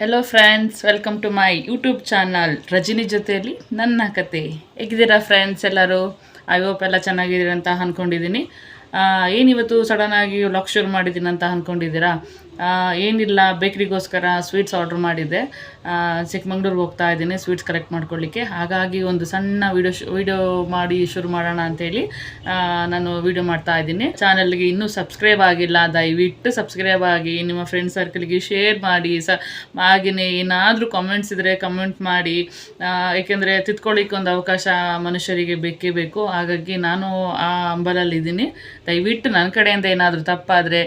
Hello friends welcome to my YouTube channel Rajini ಜೊತೆಯಲ್ಲಿ ನನ್ನ ಕತೆ ಹೇಗಿದ್ದೀರಾ ಫ್ರೆಂಡ್ಸ್ ಎಲ್ಲರೂ? ಐ ಹೋಪ್ ಎಲ್ಲ ಚೆನ್ನಾಗಿದ್ದೀರ ಅಂತ ಅಂದ್ಕೊಂಡಿದ್ದೀನಿ ಏನಿವತ್ತು ಸಡನ್ನಾಗಿ ವ್ಲಾಗ್ ಶುರು ಮಾಡಿದ್ದೀನಿ ಅಂತ ಅಂದ್ಕೊಂಡಿದ್ದೀರಾ ಏನಿಲ್ಲ, ಬೇಕ್ರಿಗೋಸ್ಕರ ಸ್ವೀಟ್ಸ್ ಆರ್ಡ್ರ್ ಮಾಡಿದ್ದೆ. ಚಿಕ್ಕಮಂಗ್ಳೂರ್ಗೆ ಹೋಗ್ತಾ ಇದ್ದೀನಿ, ಸ್ವೀಟ್ಸ್ ಕಲೆಕ್ಟ್ ಮಾಡ್ಕೊಳ್ಳಿಕ್ಕೆ. ಹಾಗಾಗಿ ಒಂದು ಸಣ್ಣ ವಿಡಿಯೋ ವಿಡಿಯೋ ಮಾಡಿ ಶುರು ಮಾಡೋಣ ಅಂತೇಳಿ ನಾನು ವಿಡಿಯೋ ಮಾಡ್ತಾ ಇದ್ದೀನಿ. ಚಾನಲ್ಗೆ ಇನ್ನೂ ಸಬ್ಸ್ಕ್ರೈಬ್ ಆಗಿಲ್ಲ, ದಯವಿಟ್ಟು ಸಬ್ಸ್ಕ್ರೈಬ್ ಆಗಿ, ನಿಮ್ಮ ಫ್ರೆಂಡ್ ಸರ್ಕಲ್ಗೆ ಶೇರ್ ಮಾಡಿ, ಸ ಹಾಗೆಯೇ ಏನಾದರೂ ಕಮೆಂಟ್ಸ್ ಇದ್ದರೆ ಕಮೆಂಟ್ ಮಾಡಿ ಏಕೆಂದರೆ ತಿದ್ಕೊಳ್ಳಿಕ್ಕೆ ಒಂದು ಅವಕಾಶ ಮನುಷ್ಯರಿಗೆ ಬೇಕೇ ಬೇಕು. ಹಾಗಾಗಿ ನಾನು ಆ ಅಂಬಲಲ್ಲಿದ್ದೀನಿ ದಯವಿಟ್ಟು ನನ್ನ ಕಡೆಯಿಂದ ಏನಾದರೂ ತಪ್ಪಾದರೆ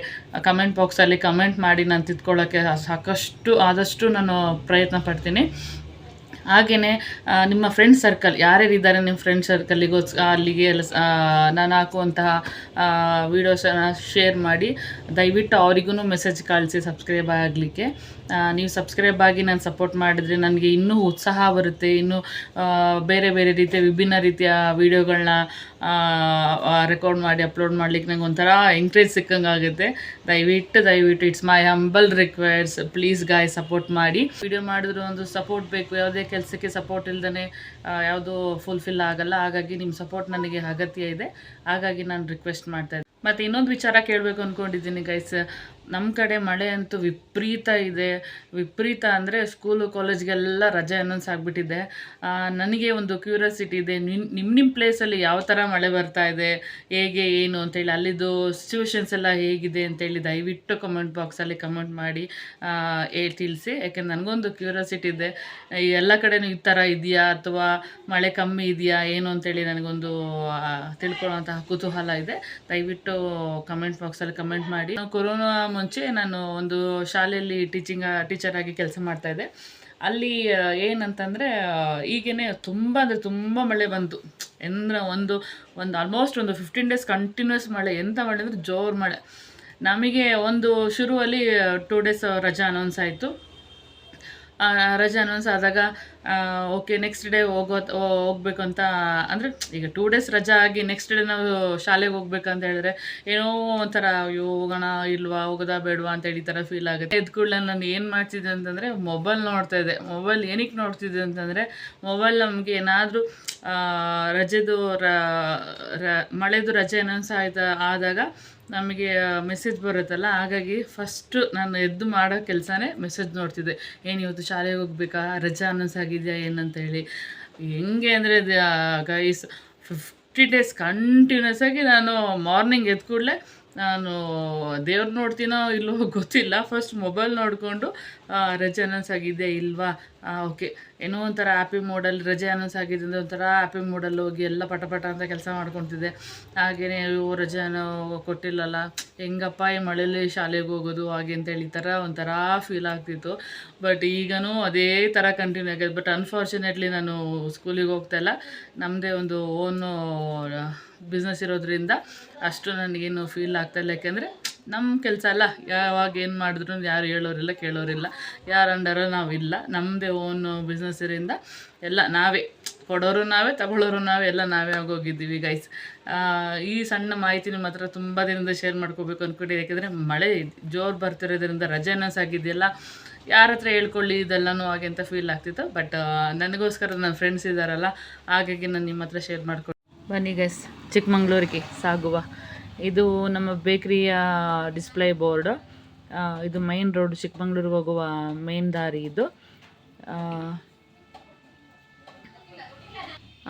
ಕಮೆಂಟ್ ಬಾಕ್ಸಲ್ಲಿ ಕಮೆಂಟ್ ಮಾಡಿ, ನಾನು ತಿದ್ಕೊಳ್ಳೋಕ್ಕೆ ಸಾಕಷ್ಟು, ಆದಷ್ಟು ನಾನು ಪ್ರಯತ್ನ ಪಡ್ತೀನಿ. ಹಾಗೆಯೇ ನಿಮ್ಮ ಫ್ರೆಂಡ್ ಸರ್ಕಲ್ ಯಾರ್ಯಾರಿದ್ದಾರೆ ನಿಮ್ಮ ಫ್ರೆಂಡ್ ಸರ್ಕಲ್ಲಿಗೋ ಅಲ್ಲಿಗೆ ಎಲ್ಲ ನಾನು ಹಾಕುವಂತಹ ವೀಡಿಯೋಸನ್ನು ಶೇರ್ ಮಾಡಿ, ದಯವಿಟ್ಟು ಅವರಿಗೂ ಮೆಸೇಜ್ ಕಳಿಸಿ ಸಬ್ಸ್ಕ್ರೈಬ್ ಆಗಲಿಕ್ಕೆ. ನೀವು ಸಬ್ಸ್ಕ್ರೈಬ್ ಆಗಿ ನಾನು ಸಪೋರ್ಟ್ ಮಾಡಿದರೆ ನನಗೆ ಇನ್ನೂ ಉತ್ಸಾಹ ಬರುತ್ತೆ, ಇನ್ನೂ ಬೇರೆ ಬೇರೆ ರೀತಿಯ ವಿಭಿನ್ನ ರೀತಿಯ ವೀಡಿಯೋಗಳನ್ನ ರೆಕಾರ್ಡ್ ಮಾಡಿ ಅಪ್ಲೋಡ್ ಮಾಡ್ಲಿಕ್ಕೆ ನಂಗೆ ಒಂಥರ ಎಂಕರೇಜ್ ಸಿಕ್ಕಂಗೆ ಆಗುತ್ತೆ ದಯವಿಟ್ಟು ದಯವಿಟ್ಟು it's my humble request please guy support ಮಾಡಿ. ವಿಡಿಯೋ ಮಾಡಿದ್ರು ಒಂದು ಸಪೋರ್ಟ್ ಬೇಕು. ಯಾವುದೇ ಕೆಲಸಕ್ಕೆ ಸಪೋರ್ಟ್ ಇಲ್ದೇ ಯಾವುದೂ ಫುಲ್ಫಿಲ್ ಆಗಲ್ಲ. ಹಾಗಾಗಿ ನಿಮ್ಮ ಸಪೋರ್ಟ್ ನನಗೆ ಅಗತ್ಯ ಇದೆ. ಹಾಗಾಗಿ ನಾನು ರಿಕ್ವೆಸ್ಟ್ ಮಾಡ್ತಾ ಇದ್ದೆ. ಮತ್ತು ಇನ್ನೊಂದು ವಿಚಾರ ಕೇಳಬೇಕು ಅಂದ್ಕೊಂಡಿದ್ದೀನಿ ಗೈಸ್ ನಮ್ಮ ಕಡೆ ಮಳೆ ಅಂತೂ ವಿಪರೀತ ಇದೆ. ವಿಪರೀತ ಅಂದರೆ ಸ್ಕೂಲು ಕಾಲೇಜ್ಗೆಲ್ಲ ರಜೆ ಅನೌನ್ಸ್ ಆಗಿಬಿಟ್ಟಿದೆ. ನನಗೆ ಒಂದು ಕ್ಯೂರಿಯಾಸಿಟಿ ಇದೆ. ನಿಮ್ಮ ನಿಮ್ಮ ನಿಮ್ಮ ಪ್ಲೇಸಲ್ಲಿ ಯಾವ ಥರ ಮಳೆ ಬರ್ತಾ ಇದೆ? ಹೇಗೆ, ಏನು ಅಂತೇಳಿ ಅಲ್ಲಿದ್ದು ಸಿಚುವೇಶನ್ಸ್ ಎಲ್ಲ ಹೇಗಿದೆ ಅಂತೇಳಿ ದಯವಿಟ್ಟು ಕಮೆಂಟ್ ಬಾಕ್ಸಲ್ಲಿ ಕಮೆಂಟ್ ಮಾಡಿ ತಿಳಿಸಿ. ಯಾಕೆಂದ್ರೆ ನನಗೊಂದು ಕ್ಯೂರಿಯಾಸಿಟಿ ಇದೆ. ಎಲ್ಲ ಕಡೆನೂ ಈ ಥರ ಇದೆಯಾ ಅಥವಾ ಮಳೆ ಕಮ್ಮಿ ಇದೆಯಾ, ಏನು ಅಂತೇಳಿ ನನಗೊಂದು ತಿಳ್ಕೊಳ್ಳೋಂತಹ ಕುತೂಹಲ ಇದೆ. ದಯವಿಟ್ಟು ಕಮೆಂಟ್ ಬಾಕ್ಸಲ್ಲಿ ಕಮೆಂಟ್ ಮಾಡಿ. ಕೊರೋನಾ ಮುಂಚೆ ನಾನು ಒಂದು ಶಾಲೆಯಲ್ಲಿ ಟೀಚಿಂಗ್ ಟೀಚರ್ ಆಗಿ ಕೆಲಸ ಮಾಡ್ತಾ ಇದ್ದೆ. ಅಲ್ಲಿ ಏನಂತಂದರೆ ಈಗೇನೆ ತುಂಬ ಅಂದರೆ ತುಂಬ ಮಳೆ ಬಂತು. ಎಂದ್ರೆ ಒಂದು ಒಂದು ಆಲ್ಮೋಸ್ಟ್ ಒಂದು ಫಿಫ್ಟೀನ್ ಡೇಸ್ ಕಂಟಿನ್ಯೂಸ್ ಮಳೆ. ಎಂಥ ಮಳೆ ಅಂದರೆ ಜೋರು ಮಳೆ. ನಮಗೆ ಒಂದು ಶುರುವಲ್ಲಿ ಟೂ ಡೇಸ್ ರಜಾ ಅನೌನ್ಸ್ ಆಯಿತು. ರಜೆ ಅನೌನ್ಸ್ ಆದಾಗ ಓಕೆ ನೆಕ್ಸ್ಟ್ ಡೇ ಹೋಗೋ ಹೋಗ್ಬೇಕು ಅಂತ ಅಂದರೆ ಈಗ ಟೂ ಡೇಸ್ ರಜಾ ಆಗಿ ನೆಕ್ಸ್ಟ್ ಡೇ ನಾವು ಶಾಲೆಗೆ ಹೋಗ್ಬೇಕಂತ ಹೇಳಿದ್ರೆ ಏನೋ ಒಂಥರ, ಅಯ್ಯೋ, ಹೋಗೋಣ ಇಲ್ವಾ, ಹೋಗೋದಾ ಬೇಡವಾ ಅಂತ ಹೇಳಿ ಥರ ಫೀಲ್ ಆಗುತ್ತೆ. ಎದ್ ಕೂಡಲೇ ನಾನು ಏನು ಮಾಡ್ತಿದ್ದೆ ಅಂತಂದರೆ ಮೊಬೈಲ್ ನೋಡ್ತಾ ಇದ್ದೆ. ಮೊಬೈಲ್ ಏನಕ್ಕೆ ನೋಡ್ತಿದ್ದೆ ಅಂತಂದರೆ ಮೊಬೈಲ್ ನಮಗೆ ಏನಾದರೂ ರಜೆದು ರ- ಮಳೆದು ರಜೆ ಅನೌನ್ಸ್ ಆಯ್ತಾ, ಆದಾಗ ನಮಗೆ ಮೆಸೇಜ್ ಬರುತ್ತಲ್ಲ, ಹಾಗಾಗಿ ಫಸ್ಟು ನಾನು ಎದ್ದು ಮಾಡೋ ಕೆಲಸನೇ ಮೆಸೇಜ್ ನೋಡ್ತಿದ್ದೆ. ಏನು ಇವತ್ತು ಶಾಲೆಗೆ ಹೋಗ್ಬೇಕಾ, ರಜಾ ಅನೌನ್ಸ್ ಆಗಿದೆಯಾ ಏನಂತ ಹೇಳಿ ಹೆಂಗೆ ಅಂದರೆ ಗೈಸ್ ಫಿಫ್ಟಿ ಡೇಸ್ ಕಂಟಿನ್ಯೂಸ್ ಆಗಿ ನಾನು ಮಾರ್ನಿಂಗ್ ಎದ್ದು ಕೂಡಲೇ ನಾನು ದೇವ್ರು ನೋಡ್ತೀನೋ ಇಲ್ಲೋ ಗೊತ್ತಿಲ್ಲ. ಫಸ್ಟ್ ಮೊಬೈಲ್ ನೋಡಿಕೊಂಡು ರಜೆ ಅನೌನ್ಸ್ ಆಗಿದೆ ಇಲ್ವಾ? ಓಕೆ. ಏನೋ ಒಂಥರ ಆ್ಯಪಿ ಮೋಡಲ್ಲಿ ರಜೆ ಅನೌನ್ಸ್ ಆಗಿದೆ ಅಂದರೆ ಒಂಥರ ಆ್ಯಪಿ ಮೋಡಲ್ಲಿ ಹೋಗಿ ಎಲ್ಲ ಪಟ ಪಟ ಅಂತ ಕೆಲಸ ಮಾಡ್ಕೊತಿದ್ದೆ. ಹಾಗೆಯೇ ಅಯ್ಯೋ ರಜೆನೋ ಕೊಟ್ಟಿಲ್ಲಲ್ಲ. ಹೆಂಗಪ್ಪ ಈ ಮಳೇಲಿ ಶಾಲೆಗೆ ಹೋಗೋದು ಹಾಗೆ ಅಂತೇಳಿ ಈ ಥರ ಒಂಥರ ಫೀಲ್ ಆಗ್ತಿತ್ತು. ಬಟ್ ಈಗನೂ ಅದೇ ಥರ ಕಂಟಿನ್ಯೂ ಆಗಿದೆ. ಬಟ್ ಅನ್ಫಾರ್ಚುನೇಟ್ಲಿ ನಾನು ಸ್ಕೂಲಿಗೆ ಹೋಗ್ತಾಯಿಲ್ಲ ನಮ್ಮದೇ ಒಂದು ಓನು ಬಿಸ್ನೆಸ್ ಇರೋದ್ರಿಂದ ಅಷ್ಟು ನನಗೇನು ಫೀಲ್ ಆಗ್ತಾಯಿಲ್ಲ ಯಾಕೆಂದರೆ ನಮ್ಮ ಕೆಲಸ ಅಲ್ಲ. ಯಾವಾಗ ಏನು ಮಾಡಿದ್ರು ಯಾರು ಹೇಳೋರಿಲ್ಲ, ಕೇಳೋರಿಲ್ಲ. ಯಾರ ಅಂಡರೂ ನಾವಿಲ್ಲ. ನಮ್ಮದೇ ಓನ್ ಬಿಸ್ನೆಸ್ ಇರಿಂದ ಎಲ್ಲ ನಾವೇ. ಕೊಡೋರು ನಾವೇ, ತಗೊಳ್ಳೋರು ನಾವೇ, ಎಲ್ಲ ನಾವೇ ಆಗೋಗಿದ್ದೀವಿ ಗೈಸ್ ಈ ಸಣ್ಣ ಮಾಹಿತಿ ನಿಮ್ಮ ಹತ್ರ ತುಂಬ ದಿನದಿಂದ ಶೇರ್ ಮಾಡ್ಕೋಬೇಕು ಅಂದ್ಕೊಂಡು ಯಾಕೆಂದರೆ ಮಳೆ ಜೋರು ಬರ್ತಿರೋದ್ರಿಂದ ರಜೆ ಆಗಿದೆಯಲ್ಲ, ಯಾರ ಹತ್ರ ಹೇಳ್ಕೊಳ್ಳಿ, ಇದೆಲ್ಲನೂ ಹಾಗೆ ಅಂತ ಫೀಲ್ ಆಗ್ತಿತ್ತು. ಬಟ್ ನನಗೋಸ್ಕರ ನನ್ನ ಫ್ರೆಂಡ್ಸ್ ಇದ್ದಾರಲ್ಲ, ಹಾಗಾಗಿ ನಾನು ನಿಮ್ಮ ಹತ್ರ ಶೇರ್ ಮಾಡ್ಕೊಂಡು ಬನ್ನಿ ಗೈಸ್ ಚಿಕ್ಕಮಂಗ್ಳೂರಿಗೆ ಸಾಗುವ. ಇದು ನಮ್ಮ ಬೇಕರಿಯ ಡಿಸ್ಪ್ಲೇ ಬೋರ್ಡ್. ಇದು ಮೈನ್ ರೋಡ್, ಚಿಕ್ಕಮಂಗ್ಳೂರಿಗೆ ಹೋಗುವ ಮೇನ್ ದಾರಿ ಇದು.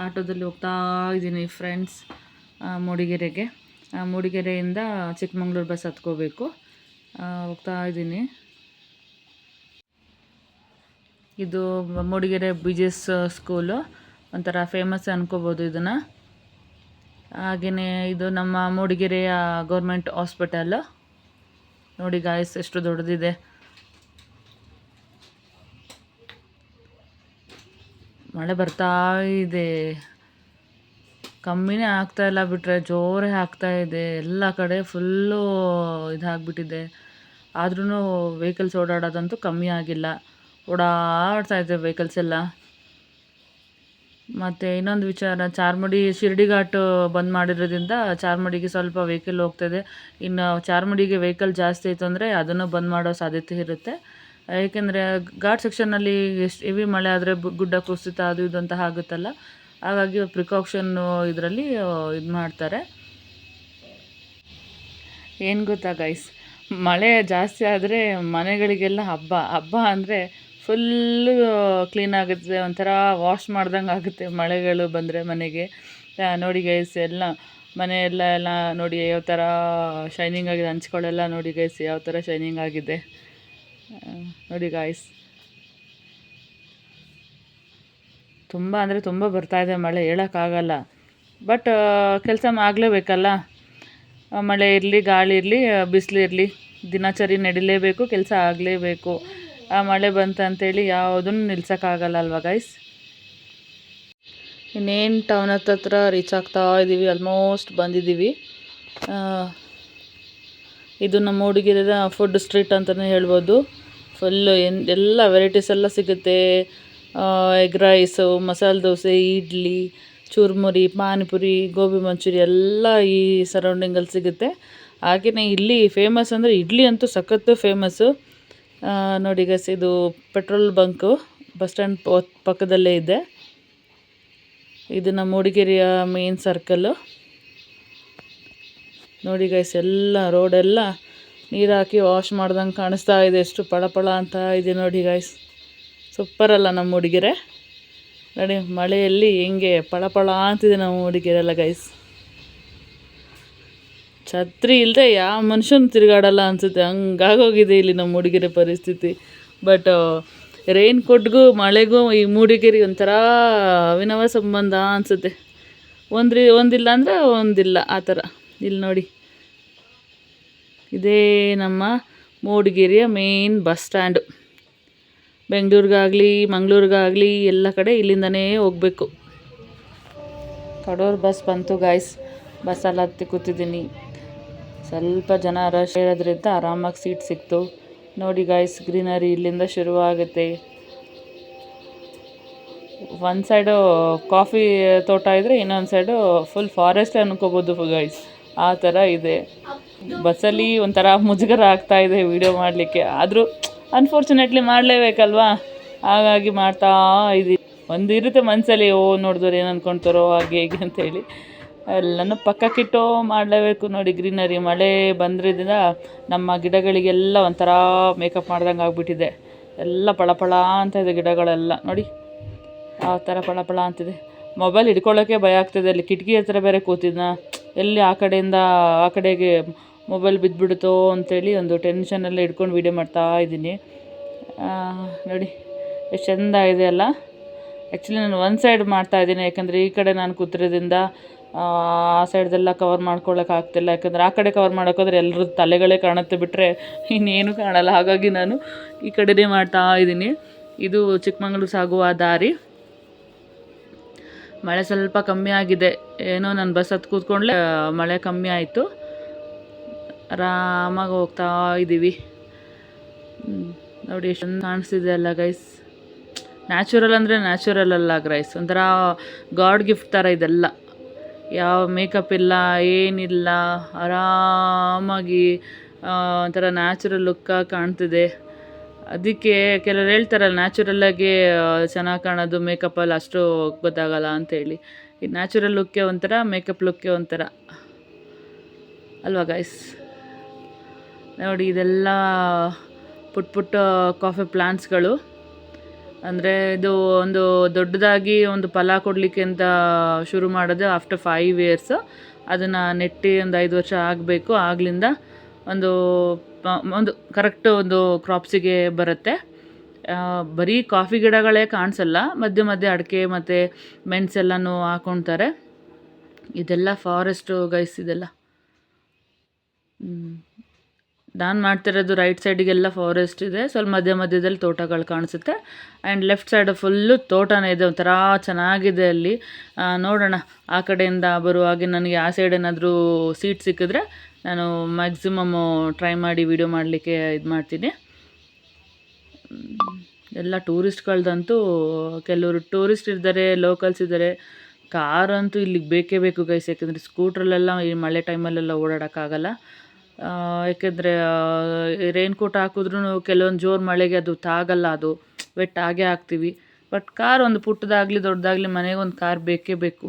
ಆಟೋದಲ್ಲಿ ಹೋಗ್ತಾ ಇದ್ದೀನಿ ಫ್ರೆಂಡ್ಸ್ ಮೂಡಿಗೆರೆಗೆ. ಮೂಡಿಗೆರೆಯಿಂದ ಚಿಕ್ಕಮಂಗ್ಳೂರು ಬಸ್ ಹತ್ಕೋಬೇಕು. ಹೋಗ್ತಾ ಇದ್ದೀನಿ. ಇದು Mudigere B G S school ಒಂಥರ ಫೇಮಸ್ ಅನ್ಕೋಬೋದು ಇದನ್ನು. ಹಾಗೆಯೇ ಇದು ನಮ್ಮ ಮೂಡಿಗೆರೆಯ ಗೌರ್ಮೆಂಟ್ ಹಾಸ್ಪಿಟಲ್. ನೋಡಿ ಗಾಯಸ್ ಎಷ್ಟು ದೊಡ್ಡದಿದೆ. ಮಳೆ ಬರ್ತಾ ಇದೆ. ಕಮ್ಮಿನೇ ಆಗ್ತಾ ಇಲ್ಲ ಬಿಟ್ಟರೆ ಜೋರೇ ಆಗ್ತಾ ಇದೆ. ಎಲ್ಲ ಕಡೆ ಫುಲ್ಲು ಇದಾಗ್ಬಿಟ್ಟಿದೆ. ಆದ್ರೂ ವೆಹಿಕಲ್ಸ್ ಓಡಾಡೋದಂತೂ ಕಮ್ಮಿ ಆಗಿಲ್ಲ. ಓಡಾಡ್ತಾ ಇದೆ ವೆಹಿಕಲ್ಸ್ ಎಲ್ಲ. ಮತ್ತು ಇನ್ನೊಂದು ವಿಚಾರ, ಚಾರ್ಮಡಿ ಶಿರ್ಡಿ ಘಾಟ್ ಬಂದ್ ಮಾಡಿರೋದ್ರಿಂದ ಚಾರ್ಮಡಿಗೆ ಸ್ವಲ್ಪ ವೆಹಿಕಲ್ ಹೋಗ್ತಾಯಿದೆ ಇನ್ನು ಚಾರ್ಮಡಿಗೆ ವೆಹಿಕಲ್ ಜಾಸ್ತಿ ಇತ್ತು ಅಂದರೆ ಅದನ್ನು ಬಂದ್ ಮಾಡೋ ಸಾಧ್ಯತೆ ಇರುತ್ತೆ. ಏಕೆಂದರೆ ಘಾಟ್ ಸೆಕ್ಷನ್ನಲ್ಲಿ ಎಷ್ಟು ಹೆವಿ ಮಳೆ ಆದರೆ ಗುಡ್ಡ ಕುಸಿತ ಅದು ಇದು ಅಂತ ಆಗುತ್ತಲ್ಲ. ಹಾಗಾಗಿ ಪ್ರಿಕಾಕ್ಷನ್ನು ಇದರಲ್ಲಿ ಇದು ಮಾಡ್ತಾರೆ. ಏನು ಗೊತ್ತಾ ಗೈಸ್ ಮಳೆ ಜಾಸ್ತಿ ಆದರೆ ಮನೆಗಳಿಗೆಲ್ಲ ಹಬ್ಬ. ಹಬ್ಬ ಅಂದರೆ ಫುಲ್ಲು ಕ್ಲೀನ್ ಆಗುತ್ತೆ, ಒಂಥರ ವಾಶ್ ಮಾಡ್ದಂಗೆ ಆಗುತ್ತೆ ಮಳೆಗಳು ಬಂದರೆ ಮನೆಗೆ. ನೋಡಿ ಗೈಸ್ ಎಲ್ಲ ಮನೆ ಎಲ್ಲ ನೋಡಿ ಯಾವ ಥರ ಶೈನಿಂಗ್ ಆಗಿದೆ ಹಂಚ್ಕೊಳ್ಳೆಲ್ಲ ನೋಡಿ ಗೈಸ್ ಯಾವ ಥರ ಶೈನಿಂಗ್ ಆಗಿದೆ. ನೋಡಿ ಗಾಯ್ಸ್ ತುಂಬ ಅಂದರೆ ತುಂಬ ಬರ್ತಾ ಇದೆ ಮಳೆ ಹೇಳೋಕ್ಕಾಗಲ್ಲ ಬಟ್ ಕೆಲಸ ಆಗಲೇಬೇಕಲ್ಲ? ಮಳೆ ಇರಲಿ, ಗಾಳಿ ಇರಲಿ ಬಿಸಿಲಿರಲಿ ದಿನಚರಿ ನಡಿಲೇಬೇಕು, ಕೆಲಸ ಆಗಲೇಬೇಕು. ಆ ಮಳೆ ಬಂತಂತೇಳಿ ಯಾವುದನ್ನು ನಿಲ್ಸೋಕ್ಕಾಗಲ್ಲ ಅಲ್ವಾ ಗೈಸ್ ಇನ್ನೇನು ಟೌನ್ ಹತ್ತತ್ರ ರೀಚ್ ಆಗ್ತಾ ಇದ್ದೀವಿ ಆಲ್ಮೋಸ್ಟ್ ಬಂದಿದ್ದೀವಿ ಇದು ನಮ್ಮ ಹುಡುಗಿರ ಫುಡ್ ಸ್ಟ್ರೀಟ್ ಅಂತಲೇ ಹೇಳ್ಬೋದು. ಫುಲ್ಲು ಎನ್, ಎಲ್ಲ ವೆರೈಟೀಸ್ ಎಲ್ಲ ಸಿಗುತ್ತೆ. ಎಗ್ ರೈಸು ಮಸಾಲೆ ದೋಸೆ, ಇಡ್ಲಿ, ಚುರ್ಮುರಿ, ಪಾನಿಪುರಿ, ಗೋಬಿ ಮಂಚೂರಿ ಎಲ್ಲ ಈ ಸರೌಂಡಿಂಗಲ್ಲಿ ಸಿಗುತ್ತೆ. ಹಾಗೆಯೇ ಇಲ್ಲಿ ಫೇಮಸ್ ಅಂದರೆ ಇಡ್ಲಿ ಅಂತೂ ಸಖತ್ತು ಫೇಮಸ್ಸು ನೋಡಿ ಗಸ್ ಇದು ಪೆಟ್ರೋಲ್ ಬಂಕು, ಬಸ್ ಸ್ಟ್ಯಾಂಡ್ ಪಕ್ಕದಲ್ಲೇ ಇದೆ. ಇದು ನಮ್ಮ ಮೂಡಿಗೆರೆಯ ಮೇನ್ ಸರ್ಕಲ್ಲು ನೋಡಿ ಗೈಸ್ ಎಲ್ಲ ರೋಡೆಲ್ಲ ನೀರು ಹಾಕಿ ವಾಶ್ ಮಾಡ್ದಂಗೆ ಕಾಣಿಸ್ತಾ ಇದೆ. ಎಷ್ಟು ಪಳಪಳ ಅಂತ ಇದೆ ನೋಡಿ ಗೈಸ್ ಸೂಪರ್ ಅಲ್ಲ ನಮ್ಮ ಹುಡುಗಿರೆ ನೋಡಿ, ಮಳೆಯಲ್ಲಿ ಹೆಂಗೆ ಪಳಪಳ ಅಂತಿದೆ ನಮ್ಮ ಹುಡುಗಿರೆಲ್ಲ ಗೈಸ್ ಛತ್ರಿ ಇಲ್ಲದೆ ಯಾವ ಮನುಷ್ಯನ ತಿರುಗಾಡಲ್ಲ ಅನಿಸುತ್ತೆ. ಹಂಗಾಗೋಗಿದೆ ಇಲ್ಲಿ ನಮ್ಮ ಮೂಡಿಗೆರೆ ಪರಿಸ್ಥಿತಿ. ಬಟ್ ರೈನ್ ಕೋಟ್ಗೂ ಮಳೆಗೂ ಈ ಮೂಡಿಗೆರೆ ಒಂಥರ ಅವಿನವ ಸಂಬಂಧ ಅನಿಸುತ್ತೆ. ಒಂದ್ರಿ, ಒಂದಿಲ್ಲ ಅಂದರೆ ಒಂದಿಲ್ಲ ಆ ಥರ. ಇಲ್ಲಿ ನೋಡಿ. ಇದೇ ನಮ್ಮ ಮೂಡಿಗೆರೆಯ ಮೇನ್ ಬಸ್ ಸ್ಟ್ಯಾಂಡು ಬೆಂಗಳೂರಿಗಾಗಲಿ, ಮಂಗಳೂರಿಗಾಗಲಿ ಎಲ್ಲ ಕಡೆ ಇಲ್ಲಿಂದನೇ ಹೋಗಬೇಕು. ಕಡೋರ್ ಬಸ್ ಬಂತು ಗಾಯ್ಸ್ ಬಸ್ಸಲ್ಲಿ ಹತ್ತಿ ಕೂತಿದ್ದೀನಿ. ಸ್ವಲ್ಪ ಜನ ರಶ್ ಇರೋದ್ರಿಂದ ಆರಾಮಾಗಿ ಸೀಟ್ ಸಿಕ್ತು. ನೋಡಿ ಗಾಯ್ಸ್ ಗ್ರೀನರಿ ಇಲ್ಲಿಂದ ಶುರುವಾಗುತ್ತೆ. ಒಂದು ಸೈಡು ಕಾಫಿ ತೋಟ ಇದ್ದರೆ ಇನ್ನೊಂದು ಸೈಡು ಫುಲ್ ಫಾರೆಸ್ಟ್ ಅನ್ಕೋಬೋದು ಗೈಸ್ ಆ ಥರ ಇದೆ. ಬಸ್ಸಲ್ಲಿ ಒಂಥರ ಮುಜುಗರ ಆಗ್ತಾ ಇದೆ ವಿಡಿಯೋ ಮಾಡಲಿಕ್ಕೆ. ಆದರೂ ಅನ್ಫಾರ್ಚುನೇಟ್ಲಿ ಮಾಡಲೇಬೇಕಲ್ವಾ? ಹಾಗಾಗಿ ಮಾಡ್ತಾ ಇದ್ದೀವಿ ಒಂದು ಇರುತ್ತೆ ಮನಸ್ಸಲ್ಲಿ ಓ ನೋಡಿದ್ರೆ ಏನು ಅಂದ್ಕೊಳ್ತಾರೋ ಹಾಗೆ ಹೀಗೆ ಅಂತೇಳಿ ಎಲ್ಲನೂ ಪಕ್ಕಕ್ಕಿಟ್ಟು ಮಾಡಲೇಬೇಕು ನೋಡಿ ಗ್ರೀನರಿ. ಮಳೆ ಬಂದ್ರಿಂದ ನಮ್ಮ ಗಿಡಗಳಿಗೆಲ್ಲ ಒಂಥರ ಮೇಕಪ್ ಮಾಡ್ದಂಗೆ ಆಗಿಬಿಟ್ಟಿದೆ. ಎಲ್ಲ ಪಳಪಳ ಅಂತ ಇದೆ ಗಿಡಗಳೆಲ್ಲ. ನೋಡಿ, ಆ ಥರ ಪಳಪಳ ಅಂತಿದೆ. ಮೊಬೈಲ್ ಹಿಡ್ಕೊಳ್ಳೋಕ್ಕೆ ಭಯ ಆಗ್ತಿದೆ. ಅಲ್ಲಿ ಕಿಟಕಿ ಹತ್ರ ಬೇರೆ ಕೂತಿದ್ನ. ಎಲ್ಲಿ ಆ ಕಡೆಯಿಂದ ಆ ಕಡೆಗೆ ಮೊಬೈಲ್ ಬಿದ್ದುಬಿಡುತ್ತೋ ಅಂತೇಳಿ ಒಂದು ಟೆನ್ಷನಲ್ಲಿ ಹಿಡ್ಕೊಂಡು ವೀಡಿಯೋ ಮಾಡ್ತಾ ಇದ್ದೀನಿ. ನೋಡಿ, ಎಷ್ಟು ಚೆಂದ ಇದೆ ಅಲ್ಲ. ಆ್ಯಕ್ಚುಲಿ ನಾನು ಒಂದು ಸೈಡ್ ಮಾಡ್ತಾ ಇದ್ದೀನಿ. ಯಾಕಂದರೆ ಈ ಕಡೆ ನಾನು ಕೂತಿರೋದ್ರಿಂದ ಆ ಸೈಡ್ದೆಲ್ಲ ಕವರ್ ಮಾಡ್ಕೊಳ್ಳೋಕೆ ಆಗ್ತಿಲ್ಲ. ಯಾಕಂದರೆ ಆ ಕಡೆ ಕವರ್ ಮಾಡೋಕ್ಕೋದ್ರೆ ಎಲ್ಲರ ತಲೆಗಳೇ ಕಾಣುತ್ತೆ ಬಿಟ್ಟರೆ ಇನ್ನೇನು ಕಾಣಲ್ಲ. ಹಾಗಾಗಿ ನಾನು ಈ ಕಡೆನೇ ಮಾಡ್ತಾ ಇದ್ದೀನಿ. ಇದು ಚಿಕ್ಕಮಂಗ್ಳೂರು ಸಾಗುವ ದಾರಿ. ಮಳೆ ಸ್ವಲ್ಪ ಕಮ್ಮಿ ಆಗಿದೆ. ಏನೋ ನಾನು ಬಸ್ ಹತ್ತು ಕೂತ್ಕೊಂಡ್ಲೆ ಮಳೆ ಕಮ್ಮಿ ಆಯಿತು. ಆರಾಮಾಗಿ ಹೋಗ್ತಾ ಇದ್ದೀವಿ. ನೋಡಿ ಎಷ್ಟು ಕಾಣಿಸ್ತಿದೆ ಅಲ್ಲ ಗೈಸ್ ನ್ಯಾಚುರಲ್ ಅಂದರೆ ನ್ಯಾಚುರಲ್ ಅಲ್ಲ ಗ್ರೈಸ್ ಒಂಥರ ಗಾಡ್ ಗಿಫ್ಟ್ ಥರ ಇದೆಲ್ಲ. ಯಾವ ಮೇಕಪ್ ಇಲ್ಲ, ಏನಿಲ್ಲ, ಆರಾಮಾಗಿ ಒಂಥರ ನ್ಯಾಚುರಲ್ ಲುಕ್ಕಾಗಿ ಕಾಣ್ತಿದೆ. ಅದಕ್ಕೆ ಕೆಲವ್ರು ಹೇಳ್ತಾರಲ್ಲ ನ್ಯಾಚುರಲ್ಲಾಗಿ ಚೆನ್ನಾಗಿ ಕಾಣೋದು ಮೇಕಪ್ಪಲ್ಲಿ ಅಷ್ಟು ಗೊತ್ತಾಗಲ್ಲ ಅಂತೇಳಿ. ಈ ನ್ಯಾಚುರಲ್ ಲುಕ್ಕೆ ಒಂಥರ ಮೇಕಪ್ ಲುಕ್ಕೆ ಒಂಥರ. ಅಲ್ವಾ ಗೈಸ್ ನೋಡಿ, ಇದೆಲ್ಲ ಪುಟ್ ಪುಟ್ಟ ಕಾಫಿ ಪ್ಲಾಂಟ್ಸ್ಗಳು ಅಂದರೆ ಇದು ಒಂದು ದೊಡ್ಡದಾಗಿ ಒಂದು ಫಲ ಕೊಡಲಿಕ್ಕೆ ಅಂತ ಶುರು ಮಾಡೋದು ಆಫ್ಟರ್ ಫೈವ್ ಇಯರ್ಸ್ ಅದನ್ನು ನೆಟ್ಟಿ ಒಂದು ಐದು ವರ್ಷ ಆಗಬೇಕು. ಆಗಲಿಂದ ಒಂದು ಒಂದು ಕರೆಕ್ಟ್ ಒಂದು ಕ್ರಾಪ್ಸಿಗೆ ಬರುತ್ತೆ. ಬರೀ ಕಾಫಿ ಗಿಡಗಳೇ ಕಾಣಿಸಲ್ಲ. ಮಧ್ಯೆ ಮಧ್ಯೆ ಅಡಿಕೆ ಮತ್ತು ಮೆಣಸೆಲ್ಲನೂ ಹಾಕೊಳ್ತಾರೆ ಇದೆಲ್ಲ ಫಾರೆಸ್ಟು ಗೈಸ್ ಇದೆಲ್ಲ. ನಾನು ಮಾಡ್ತಿರೋದು ರೈಟ್ ಸೈಡಿಗೆಲ್ಲ ಫಾರೆಸ್ಟ್ ಇದೆ. ಸ್ವಲ್ಪ ಮಧ್ಯ ಮಧ್ಯದಲ್ಲಿ ತೋಟಗಳು ಕಾಣಿಸುತ್ತೆ. ಆ್ಯಂಡ್ ಲೆಫ್ಟ್ ಸೈಡ್ ಫುಲ್ಲು ತೋಟನೇ ಇದೆ. ಒಂಥರ ಚೆನ್ನಾಗಿದೆ ಅಲ್ಲಿ. ನೋಡೋಣ. ಆ ಕಡೆಯಿಂದ ಬರುವಾಗೆ ನನಗೆ ಆ ಸೈಡ್ ಏನಾದರೂ ಸೀಟ್ ಸಿಕ್ಕಿದ್ರೆ ನಾನು ಮ್ಯಾಕ್ಸಿಮಮ್ಮು ಟ್ರೈ ಮಾಡಿ ವಿಡಿಯೋ ಮಾಡಲಿಕ್ಕೆ ಇದು ಮಾಡ್ತೀನಿ. ಎಲ್ಲ ಟೂರಿಸ್ಟ್ಗಳ್ದಂತೂ ಕೆಲವರು ಟೂರಿಸ್ಟ್ ಇದ್ದಾರೆ ಲೋಕಲ್ಸ್ ಇದ್ದಾರೆ. ಕಾರ್ ಅಂತೂ ಇಲ್ಲಿಗೆ ಬೇಕೇ ಬೇಕು ಗೈಸ್ ಯಾಕಂದರೆ ಸ್ಕೂಟ್ರಲ್ಲೆಲ್ಲ ಈ ಮಳೆ ಟೈಮಲ್ಲೆಲ್ಲ ಓಡಾಡೋಕ್ಕಾಗಲ್ಲ. ಯಾಕೆಂದರೆ ರೈನ್ಕೋಟ್ ಹಾಕಿದ್ರೂ ಕೆಲವೊಂದು ಜೋರು ಮಳೆಗೆ ಅದು ತಾಗಲ್ಲ ಅದು. ವೆಟ್ ಆಗೇ ಆಗ್ತೀವಿ ಬಟ್ ಕಾರ್ ಒಂದು ಪುಟ್ಟದಾಗಲಿ, ದೊಡ್ಡದಾಗಲಿ ಮನೆಗೆ ಒಂದು ಕಾರ್ ಬೇಕೇ ಬೇಕು.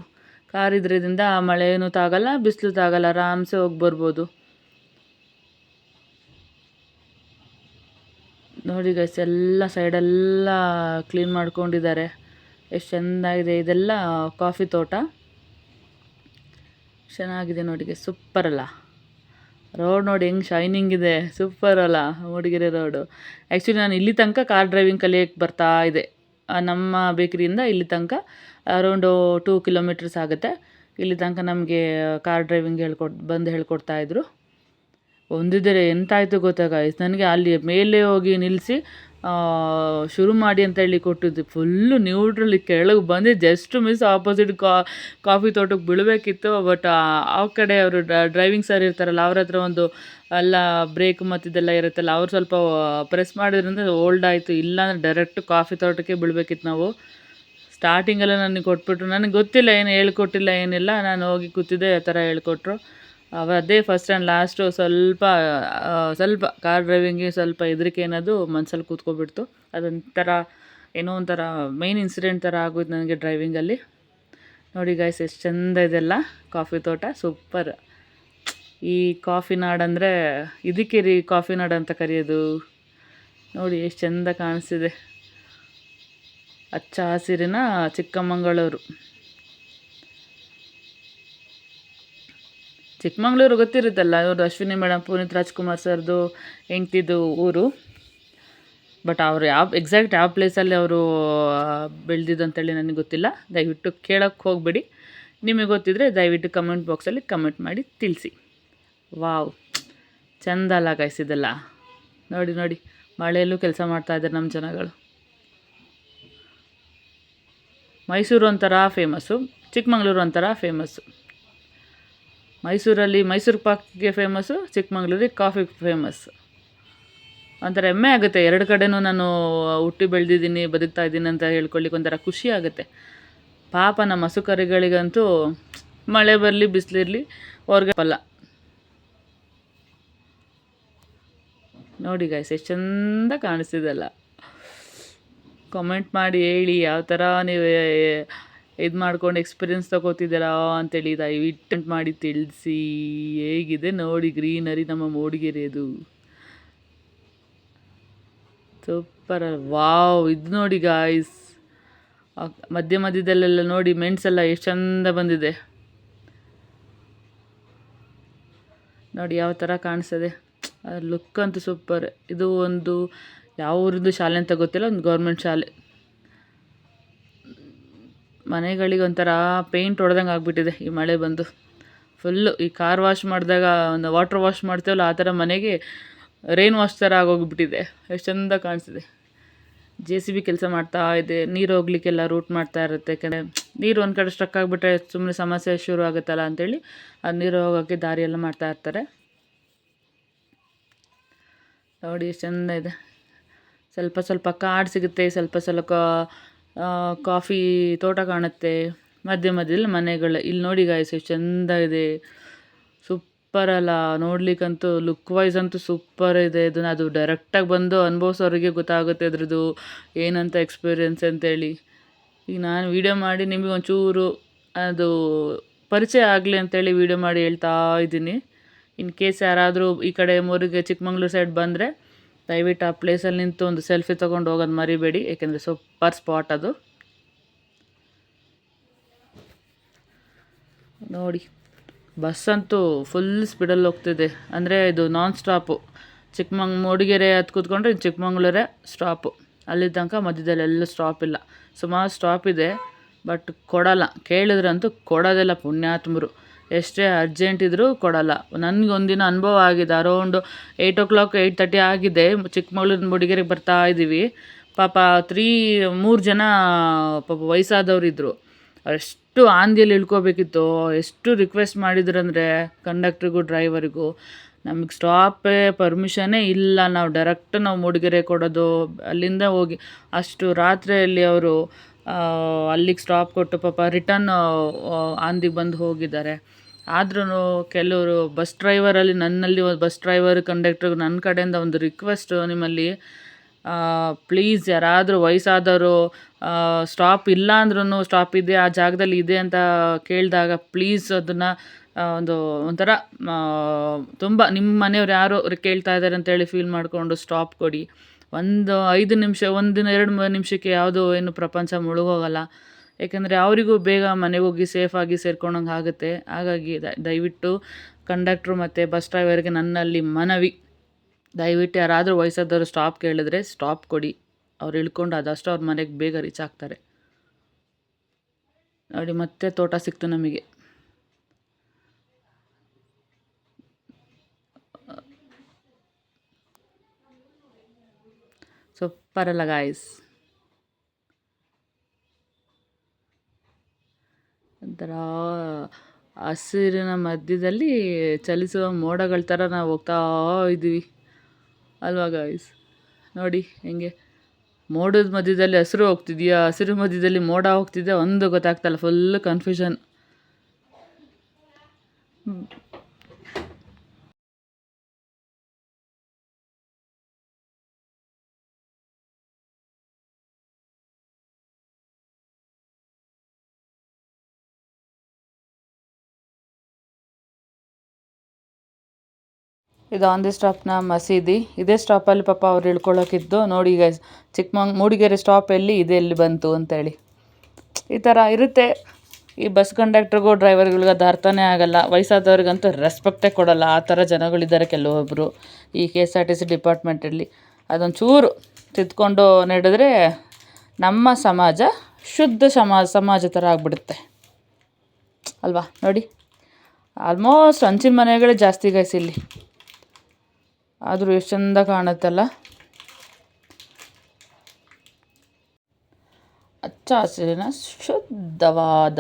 ಕಾರ್ ಇದ್ರಿಂದ ಮಳೆಯೂ ತಾಗಲ್ಲ, ಬಿಸಿಲು ತಾಗಲ್ಲ, ಆರಾಮ್ಸೆ ಹೋಗಿ ಬರ್ಬೋದು. ನೋಡಿ ಗೈಸ್ ಎಲ್ಲ ಸೈಡೆಲ್ಲ ಕ್ಲೀನ್ ಮಾಡ್ಕೊಂಡಿದ್ದಾರೆ. ಎಷ್ಟು ಚೆಂದಾಗಿದೆ ಇದೆಲ್ಲ ಕಾಫಿ ತೋಟ. ಚೆನ್ನಾಗಿದೆ ನೋಡಿ ಸೂಪರ್ ಅಲ್ಲ. ರೋಡ್ ನೋಡಿ ಹೆಂಗೆ ಶೈನಿಂಗ್ ಇದೆ. ಸೂಪರ್ ಅಲ್ಲ, ಮೂಡಿಗೆರೆ ರೋಡು ಆ್ಯಕ್ಚುಲಿ ನಾನು ಇಲ್ಲಿ ತನಕ ಕಾರ್ ಡ್ರೈವಿಂಗ್ ಕಲಿಯೋಕ್ಕೆ ಬರ್ತಾ ಇದೆ. ನಮ್ಮ ಬೇಕ್ರಿಯಿಂದ ಇಲ್ಲಿ ತನಕ ಅರೌಂಡು ಟೂ ಕಿಲೋಮೀಟರ್ಸ್ ಆಗುತ್ತೆ. ಇಲ್ಲಿ ತನಕ ನಮಗೆ ಕಾರ್ ಡ್ರೈವಿಂಗ್ ಹೇಳ್ಕೊಟ್ ಬಂದು ಹೇಳ್ಕೊಡ್ತಾಯಿದ್ರು ಒಂದಿದ್ದರೆ ಎಂತಾಯಿತು ಗೊತ್ತಾ ನನಗೆ ಅಲ್ಲಿ ಮೇಲೆ ಹೋಗಿ ನಿಲ್ಲಿಸಿ ಶುರು ಮಾಡಿ ಅಂತ ಹೇಳಿ ಕೊಟ್ಟಿದ್ದು. ಫುಲ್ಲು ನ್ಯೂಟ್ರಲ್ಲಿ ಕೆಳಗೆ ಬಂದು ಜಸ್ಟ್ ಮಿಸ್ ಆಪೋಸಿಟ್ ಕಾಫಿ ತೋಟಕ್ಕೆ ಬೀಳಬೇಕಿತ್ತು. ಬಟ್ ಆ ಕಡೆ ಅವರು ಡ್ರೈವಿಂಗ್ ಸರ್ ಇರ್ತಾರಲ್ಲ, ಅವ್ರ ಹತ್ರ ಒಂದು ಎಲ್ಲ ಬ್ರೇಕ್ ಮತ್ತು ಇದೆಲ್ಲ ಇರುತ್ತಲ್ಲ, ಅವ್ರು ಸ್ವಲ್ಪ ಪ್ರೆಸ್ ಮಾಡಿದ್ರಿಂದ ಓಲ್ಡ್ ಆಯಿತು. ಇಲ್ಲ ಅಂದರೆ ಡೈರೆಕ್ಟ್ ಕಾಫಿ ತೋಟಕ್ಕೆ ಬೀಳಬೇಕಿತ್ತು ನಾವು. ಸ್ಟಾರ್ಟಿಂಗೆಲ್ಲ ನನಗೆ ಕೊಟ್ಬಿಟ್ರು. ನನಗೆ ಗೊತ್ತಿಲ್ಲ, ಏನು ಹೇಳ್ಕೊಟ್ಟಿಲ್ಲ, ಏನಿಲ್ಲ. ನಾನು ಹೋಗಿ ಕೂತಿದ್ದೆ, ಆ ಥರ ಹೇಳ್ಕೊಟ್ರು. ಅದೇ ಫಸ್ಟ್ ಆ್ಯಂಡ್ ಲಾಸ್ಟು ಸ್ವಲ್ಪ ಸ್ವಲ್ಪ ಕಾರ್ ಡ್ರೈವಿಂಗಿಗೆ ಸ್ವಲ್ಪ ಹೆದರಿಕೆ ಅನ್ನೋದು ಮನ್ಸಲ್ಲಿ ಕೂತ್ಕೊಬಿಡ್ತು. ಅದೊಂಥರ ಏನೋ ಒಂಥರ ಮೈನ್ ಇನ್ಸಿಡೆಂಟ್ ಥರ ಆಗೋಯ್ತು ನನಗೆ ಡ್ರೈವಿಂಗಲ್ಲಿ ನೋಡಿ ಗಾಯ್ಸ್ ಎಷ್ಟು ಚಂದ ಇದೆಲ್ಲ. ಕಾಫಿ ತೋಟ ಸೂಪರ್ ಈ ಕಾಫಿ ನಾಡಂದರೆ ಇದಕ್ಕೆ ರೀ ಕಾಫಿ ನಾಡು ಅಂತ ಕರೆಯೋದು. ನೋಡಿ ಎಷ್ಟು ಚಂದ ಕಾಣಿಸ್ತಿದೆ. ಹಚ್ಚ ಹಸಿರಿನ ಚಿಕ್ಕಮಗಳೂರು. ಚಿಕ್ಕಮಗಳೂರು ಗೊತ್ತಿರುತ್ತಲ್ಲ ಇವರು ಅಶ್ವಿನಿ ಮೇಡಮ್ ಪುನೀತ್ ರಾಜ್ಕುಮಾರ್ ಸರ್ದು ಹೆಂಡ್ತಿದು ಊರು. ಬಟ್ ಅವರು ಯಾವ ಎಕ್ಸಾಕ್ಟ್ ಯಾವ ಪ್ಲೇಸಲ್ಲಿ ಅವರು ಬೆಳೆದಿದ್ದು ಅಂತೇಳಿ ನನಗೆ ಗೊತ್ತಿಲ್ಲ. ದಯವಿಟ್ಟು ಕೇಳೋಕ್ಕೆ ಹೋಗಬೇಡಿ. ನಿಮಗೆ ಗೊತ್ತಿದ್ದರೆ ದಯವಿಟ್ಟು ಕಮೆಂಟ್ ಬಾಕ್ಸಲ್ಲಿ ಕಮೆಂಟ್ ಮಾಡಿ ತಿಳಿಸಿ. ವಾವ್ ಚಂದ ಅಲ್ಲ ನೋಡಿ ನೋಡಿ. ಮಳೆಯಲ್ಲೂ ಕೆಲಸ ಮಾಡ್ತಾ ಇದ್ದಾರೆ ನಮ್ಮ ಜನಗಳು. ಮೈಸೂರು ಒಂಥರ ಫೇಮಸ್ಸು ಚಿಕ್ಕಮಗಳೂರು ಒಂಥರ ಫೇಮಸ್ಸು ಮೈಸೂರಲ್ಲಿ ಮೈಸೂರು ಪಾಕ್ಗೆ ಫೇಮಸ್ಸು ಚಿಕ್ಕಮಗಳೂರಿಗೆ ಕಾಫಿ ಫೇಮಸ್ ಒಂಥರ ಹೆಮ್ಮೆ ಆಗುತ್ತೆ. ಎರಡು ಕಡೆನೂ ನಾನು ಹುಟ್ಟಿ ಬೆಳೆದಿದ್ದೀನಿ, ಬದುಕ್ತಾ ಇದ್ದೀನಿ ಅಂತ ಹೇಳ್ಕೊಳ್ಳಿಕ್ಕೆ ಒಂಥರ ಖುಷಿ ಆಗುತ್ತೆ. ಪಾಪ ನಮ್ಮ ಹಸುಕರಿಗಳಿಗಂತೂ ಮಳೆ ಬರಲಿ, ಬಿಸಿಲಿರಲಿ ಅವ್ರಿಗೆ ಫಲ ನೋಡಿ ಗಾಯ್ಸ್ ಎಷ್ಟು ಚಂದ ಕಾಣಿಸ್ತಿದೆಲ್ಲ ಕಾಮೆಂಟ್ ಮಾಡಿ ಹೇಳಿ, ಯಾವ ಥರ ನೀವು ಇದು ಮಾಡ್ಕೊಂಡು ಎಕ್ಸ್ಪೀರಿಯನ್ಸ್ ತಗೋತಿದ್ದೀರಾ ಅಂತೇಳಿ ದಯವಿಟ್ಟು ಮಾಡಿ ತಿಳಿಸಿ ಹೇಗಿದೆ ನೋಡಿ ಗ್ರೀನರಿ ನಮ್ಮ ಮೂಡಿಗೆರೆದು. ಸೂಪರ್ ವಾವ್ ಇದು ನೋಡಿ ಗಾಯ್ಸ್ ಮಧ್ಯ ಮಧ್ಯದಲ್ಲೆಲ್ಲ ನೋಡಿ ಮೆಣಸೆಲ್ಲ ಎಷ್ಟು ಚಂದ ಬಂದಿದೆ. ನೋಡಿ ಯಾವ ಥರ ಕಾಣಿಸ್ತದೆ ಲುಕ್ ಅಂತೂ ಸೂಪರ್ ಇದು ಒಂದು ಯಾವ ಊರಿಂದು ಶಾಲೆ ಅಂತ ಗೊತ್ತಿಲ್ಲ, ಒಂದು ಗೌರ್ಮೆಂಟ್ ಶಾಲೆ. ಮನೆಗಳಿಗೆ ಒಂಥರ ಪೇಂಟ್ ಹೊಡೆದಂಗೆ ಆಗಿಬಿಟ್ಟಿದೆ ಈ ಮಳೆ ಬಂದು. ಫುಲ್ಲು ಈ ಕಾರ್ ವಾಶ್ ಮಾಡಿದಾಗ, ಒಂದು ವಾಟ್ರ್ ವಾಶ್ ಮಾಡ್ತೇವಲ್ಲ, ಆ ಥರ ಮನೆಗೆ ರೈನ್ ವಾಶ್ ಥರ ಆಗೋಗ್ಬಿಟ್ಟಿದೆ. ಎಷ್ಟು ಚಂದ ಕಾಣಿಸಿದೆ ಜೆ ಸಿ ಬಿ ಕೆಲಸ ಮಾಡ್ತಾ ಇದೆ, ನೀರು ಹೋಗ್ಲಿಕ್ಕೆಲ್ಲ ರೂಟ್ ಮಾಡ್ತಾ ಇರುತ್ತೆ. ಯಾಕಂದರೆ ನೀರು ಒಂದು ಕಡೆ ಸ್ಟ್ರಕ್ ಆಗಿಬಿಟ್ರೆ ಸುಮ್ಮನೆ ಸಮಸ್ಯೆ ಶುರು ಆಗುತ್ತಲ್ಲ ಅಂಥೇಳಿ ಅದು ನೀರು ಹೋಗೋಕ್ಕೆ ದಾರಿ ಎಲ್ಲ ಮಾಡ್ತಾ ಇರ್ತಾರೆ. ನೋಡಿ ಎಷ್ಟು ಚಂದ ಇದೆ. ಸ್ವಲ್ಪ ಸ್ವಲ್ಪ ಕಾಡು ಸಿಗುತ್ತೆ, ಸ್ವಲ್ಪ ಸ್ವಲ್ಪ ಕಾಫಿ ತೋಟ ಕಾಣುತ್ತೆ. ಮಧ್ಯ ಮಧ್ಯದಲ್ಲಿ ಮನೆಗಳು. ಇಲ್ಲಿ ನೋಡಿ ಗಾಯ್ಸ್ ಎಷ್ಟು ಚಂದ ಇದೆ. ಸೂಪರ್ ಅಲ್ಲ. ನೋಡ್ಲಿಕ್ಕಂತೂ ಲುಕ್ ವೈಸ್ ಅಂತೂ ಸೂಪರ್ ಇದೆ. ಇದನ್ನ ಅದು ಡೈರೆಕ್ಟಾಗಿ ಬಂದು ಅನುಭವಿಸೋರಿಗೆ ಗೊತ್ತಾಗುತ್ತೆ ಅದ್ರದ್ದು ಏನಂತ ಎಕ್ಸ್ಪೀರಿಯನ್ಸ್ ಅಂತೇಳಿ. ಈಗ ನಾನು ವೀಡಿಯೋ ಮಾಡಿ ನಿಮಗೆ ಒಂಚೂರು ಅದು ಪರಿಚಯ ಆಗಲಿ ಅಂತೇಳಿ ವೀಡಿಯೋ ಮಾಡಿ ಹೇಳ್ತಾ ಇದ್ದೀನಿ. ಇನ್ ಕೇಸ್ ಯಾರಾದರೂ ಈ ಕಡೆ ಮೂರಿಗೆ ಚಿಕ್ಕಮಂಗ್ಳೂರು ಸೈಡ್ ಬಂದರೆ ದಯವಿಟ್ಟು ಆ ಪ್ಲೇಸಲ್ಲಿ ನಿಂತು ಒಂದು ಸೆಲ್ಫಿ ತೊಗೊಂಡು ಹೋಗೋದು ಮರಿಬೇಡಿ, ಏಕೆಂದರೆ ಸೂಪರ್ ಸ್ಪಾಟ್ ಅದು. ನೋಡಿ, ಬಸ್ ಅಂತೂ ಫುಲ್ ಸ್ಪೀಡಲ್ಲಿ ಹೋಗ್ತಿದೆ. ಅಂದರೆ ಇದು ನಾನ್ ಸ್ಟಾಪು ಚಿಕ್ಕಮಂಗ್ ಮೂಡಿಗೆರೆ ಹತ್ತು ಕೂತ್ಕೊಂಡ್ರೆ ಚಿಕ್ಕಮಂಗ್ಳೂರೇ ಸ್ಟಾಪು ಅಲ್ಲಿ ತನಕ ಎಲ್ಲೂ ಸ್ಟಾಪ್ ಇಲ್ಲ. ಸುಮಾರು ಸ್ಟಾಪ್ ಇದೆ ಬಟ್ ಕೊಡಲ್ಲ. ಕೇಳಿದ್ರಂತೂ ಕೊಡೋದಿಲ್ಲ ಪುಣ್ಯಾತ್ಮರು. ಎಷ್ಟೇ ಅರ್ಜೆಂಟ್ ಇದ್ದರೂ ಕೊಡಲ್ಲ. ನನಗೆ ಒಂದಿನ ಅನುಭವ ಆಗಿದೆ. Around eight o'clock eight thirty ಆಗಿದೆ. ಚಿಕ್ಕಮಗಳೂರಿನ ಮೂಡಿಗೆರೆಗೆ ಬರ್ತಾ ಇದ್ದೀವಿ ಪಾಪ ತ್ರೀ ಮೂರು ಜನ ಪಾಪ ವಯಸ್ಸಾದವ್ರು ಇದ್ದರು ಎಷ್ಟು ಆಂದಿಯಲ್ಲಿ ಇಳ್ಕೋಬೇಕಿತ್ತು. ಎಷ್ಟು ರಿಕ್ವೆಸ್ಟ್ ಮಾಡಿದ್ರಂದರೆ ಕಂಡಕ್ಟ್ರಿಗೂ ಡ್ರೈವರಿಗೂ ನಮಗೆ ಸ್ಟಾಪೇ ಪರ್ಮಿಷನ್ನೇ ಇಲ್ಲ. ನಾವು ಡೈರೆಕ್ಟ್ ನಾವು ಮೂಡಿಗೆರೆ ಕೊಡೋದು, ಅಲ್ಲಿಂದ ಹೋಗಿ ಅಷ್ಟು ರಾತ್ರಿಯಲ್ಲಿ ಅವರು ಅಲ್ಲಿಗೆ ಸ್ಟಾಪ್ ಕೊಟ್ಟು ಪಾಪ ರಿಟರ್ನ್ ಆಂದಿಗೆ ಬಂದು ಹೋಗಿದ್ದಾರೆ. ಆದ್ರೂ ಕೆಲವರು ಬಸ್ ಡ್ರೈವರಲ್ಲಿ ನನ್ನಲ್ಲಿ ಬಸ್ ಡ್ರೈವರ್ ಕಂಡಕ್ಟರ್ ನನ್ನ ಕಡೆಯಿಂದ ಒಂದು ರಿಕ್ವೆಸ್ಟು ನಿಮ್ಮಲ್ಲಿ ಪ್ಲೀಸ್ ಯಾರಾದರೂ ವಯಸ್ಸಾದವರು ಸ್ಟಾಪ್ ಇಲ್ಲ ಅಂದ್ರೂ ಸ್ಟಾಪ್ ಇದೆ, ಆ ಜಾಗದಲ್ಲಿ ಇದೆ ಅಂತ ಕೇಳಿದಾಗ ಪ್ಲೀಸ್ ಅದನ್ನು ಒಂದು, ಒಂಥರ ತುಂಬ ನಿಮ್ಮ ಮನೆಯವ್ರು ಯಾರು ಕೇಳ್ತಾ ಇದ್ದಾರೆ ಅಂತೇಳಿ ಫೀಲ್ ಮಾಡಿಕೊಂಡು ಸ್ಟಾಪ್ ಕೊಡಿ. ಒಂದು ಐದು ನಿಮಿಷ ಒಂದು ಎರಡು ನಿಮಿಷಕ್ಕೆ ಯಾವುದೋ ಏನು ಪ್ರಪಂಚ ಮುಳುಗೋಗಲ್ಲ. ಏಕೆಂದರೆ ಅವರಿಗೂ ಬೇಗ ಮನೆಗೆ ಹೋಗಿ ಸೇಫಾಗಿ ಸೇರ್ಕೊಳಂಗೆ ಆಗುತ್ತೆ. ಹಾಗಾಗಿ ದಯವಿಟ್ಟು ಕಂಡಕ್ಟ್ರು ಮತ್ತು ಬಸ್ ಡ್ರೈವರ್ಗೆ ನನ್ನಲ್ಲಿ ಮನವಿ. ದಯವಿಟ್ಟು ಯಾರಾದರೂ ವಯಸ್ಸಾದವರು ಸ್ಟಾಪ್ ಕೇಳಿದ್ರೆ ಸ್ಟಾಪ್ ಕೊಡಿ. ಅವ್ರು ಇಳ್ಕೊಂಡು ಆದಷ್ಟು ಅವ್ರ ಮನೆಗೆ ಬೇಗ ರೀಚ್ ಆಗ್ತಾರೆ. ನೋಡಿ, ಮತ್ತೆ ತೋಟ ಸಿಕ್ತು ನಮಗೆ. ಸೂಪರ್ ಪರಲ್ಲ ಗಾಯ್ಸ್ ಒಂಥರ ಹಸಿರಿನ ಮಧ್ಯದಲ್ಲಿ ಚಲಿಸುವ ಮೋಡಗಳ ಥರ ನಾವು ಹೋಗ್ತಾ ಇದ್ದೀವಿ. ಅಲ್ವಾ ಗಾಯ್ಸ್ ನೋಡಿ ಹೆಂಗೆ ಮೋಡದ ಮಧ್ಯದಲ್ಲಿ ಹಸಿರು ಹೋಗ್ತಿದೆಯಾ, ಹಸಿರು ಮಧ್ಯದಲ್ಲಿ ಮೋಡ ಹೋಗ್ತಿದ್ಯಾ, ಒಂದು ಗೊತ್ತಾಗ್ತಲ್ಲ ಫುಲ್ ಕನ್ಫ್ಯೂಷನ್ ಇದು ಆನ್ ದಿ ಸ್ಟಾಪ್ನ ಮಸೀದಿ. ಇದೇ ಸ್ಟಾಪಲ್ಲಿ ಪಾಪ ಅವ್ರು ಇಳ್ಕೊಳ್ಳೋಕ್ಕಿದ್ದು ನೋಡಿ ಗೈಸ್ ಚಿಕ್ಕಮಂಗ್ ಮೂಡಿಗೆರೆ ಸ್ಟಾಪ್ ಎಲ್ಲಿ? ಇದೆ ಎಲ್ಲಿ ಬಂತು ಅಂತೇಳಿ. ಈ ಥರ ಇರುತ್ತೆ. ಈ ಬಸ್ ಕಂಡಕ್ಟ್ರಿಗೂ ಡ್ರೈವರ್ಗಳಿಗೂ ಅದು ಅರ್ಥನೇ ಆಗಲ್ಲ. ವಯಸ್ಸಾದವ್ರಿಗಂತೂ ರೆಸ್ಪೆಕ್ಟೇ ಕೊಡಲ್ಲ. ಆ ಥರ ಜನಗಳಿದ್ದಾರೆ ಕೆಲವೊಬ್ಬರು ಈ K S R T C ಡಿಪಾರ್ಟ್ಮೆಂಟಲ್ಲಿ ಅದೊಂದು ಚೂರು ತಿದ್ಕೊಂಡು ನಡೆದ್ರೆ ನಮ್ಮ ಸಮಾಜ ಶುದ್ಧ ಸಮಾಜ ಸಮಾಜ ಥರ ಆಗಿಬಿಡುತ್ತೆ. ಅಲ್ವಾ? ನೋಡಿ. ಆಲ್ಮೋಸ್ಟ್ ಹಂಚಿನ ಮನೆಗಳೇ ಜಾಸ್ತಿ ಗೈಸ್ ಇಲ್ಲಿ. ಆದರೂ ಎಷ್ಟು ಚಂದ ಕಾಣುತ್ತಲ್ಲ? ಹಚ್ಚ ಹಸಿರಿನ ಶುದ್ಧವಾದ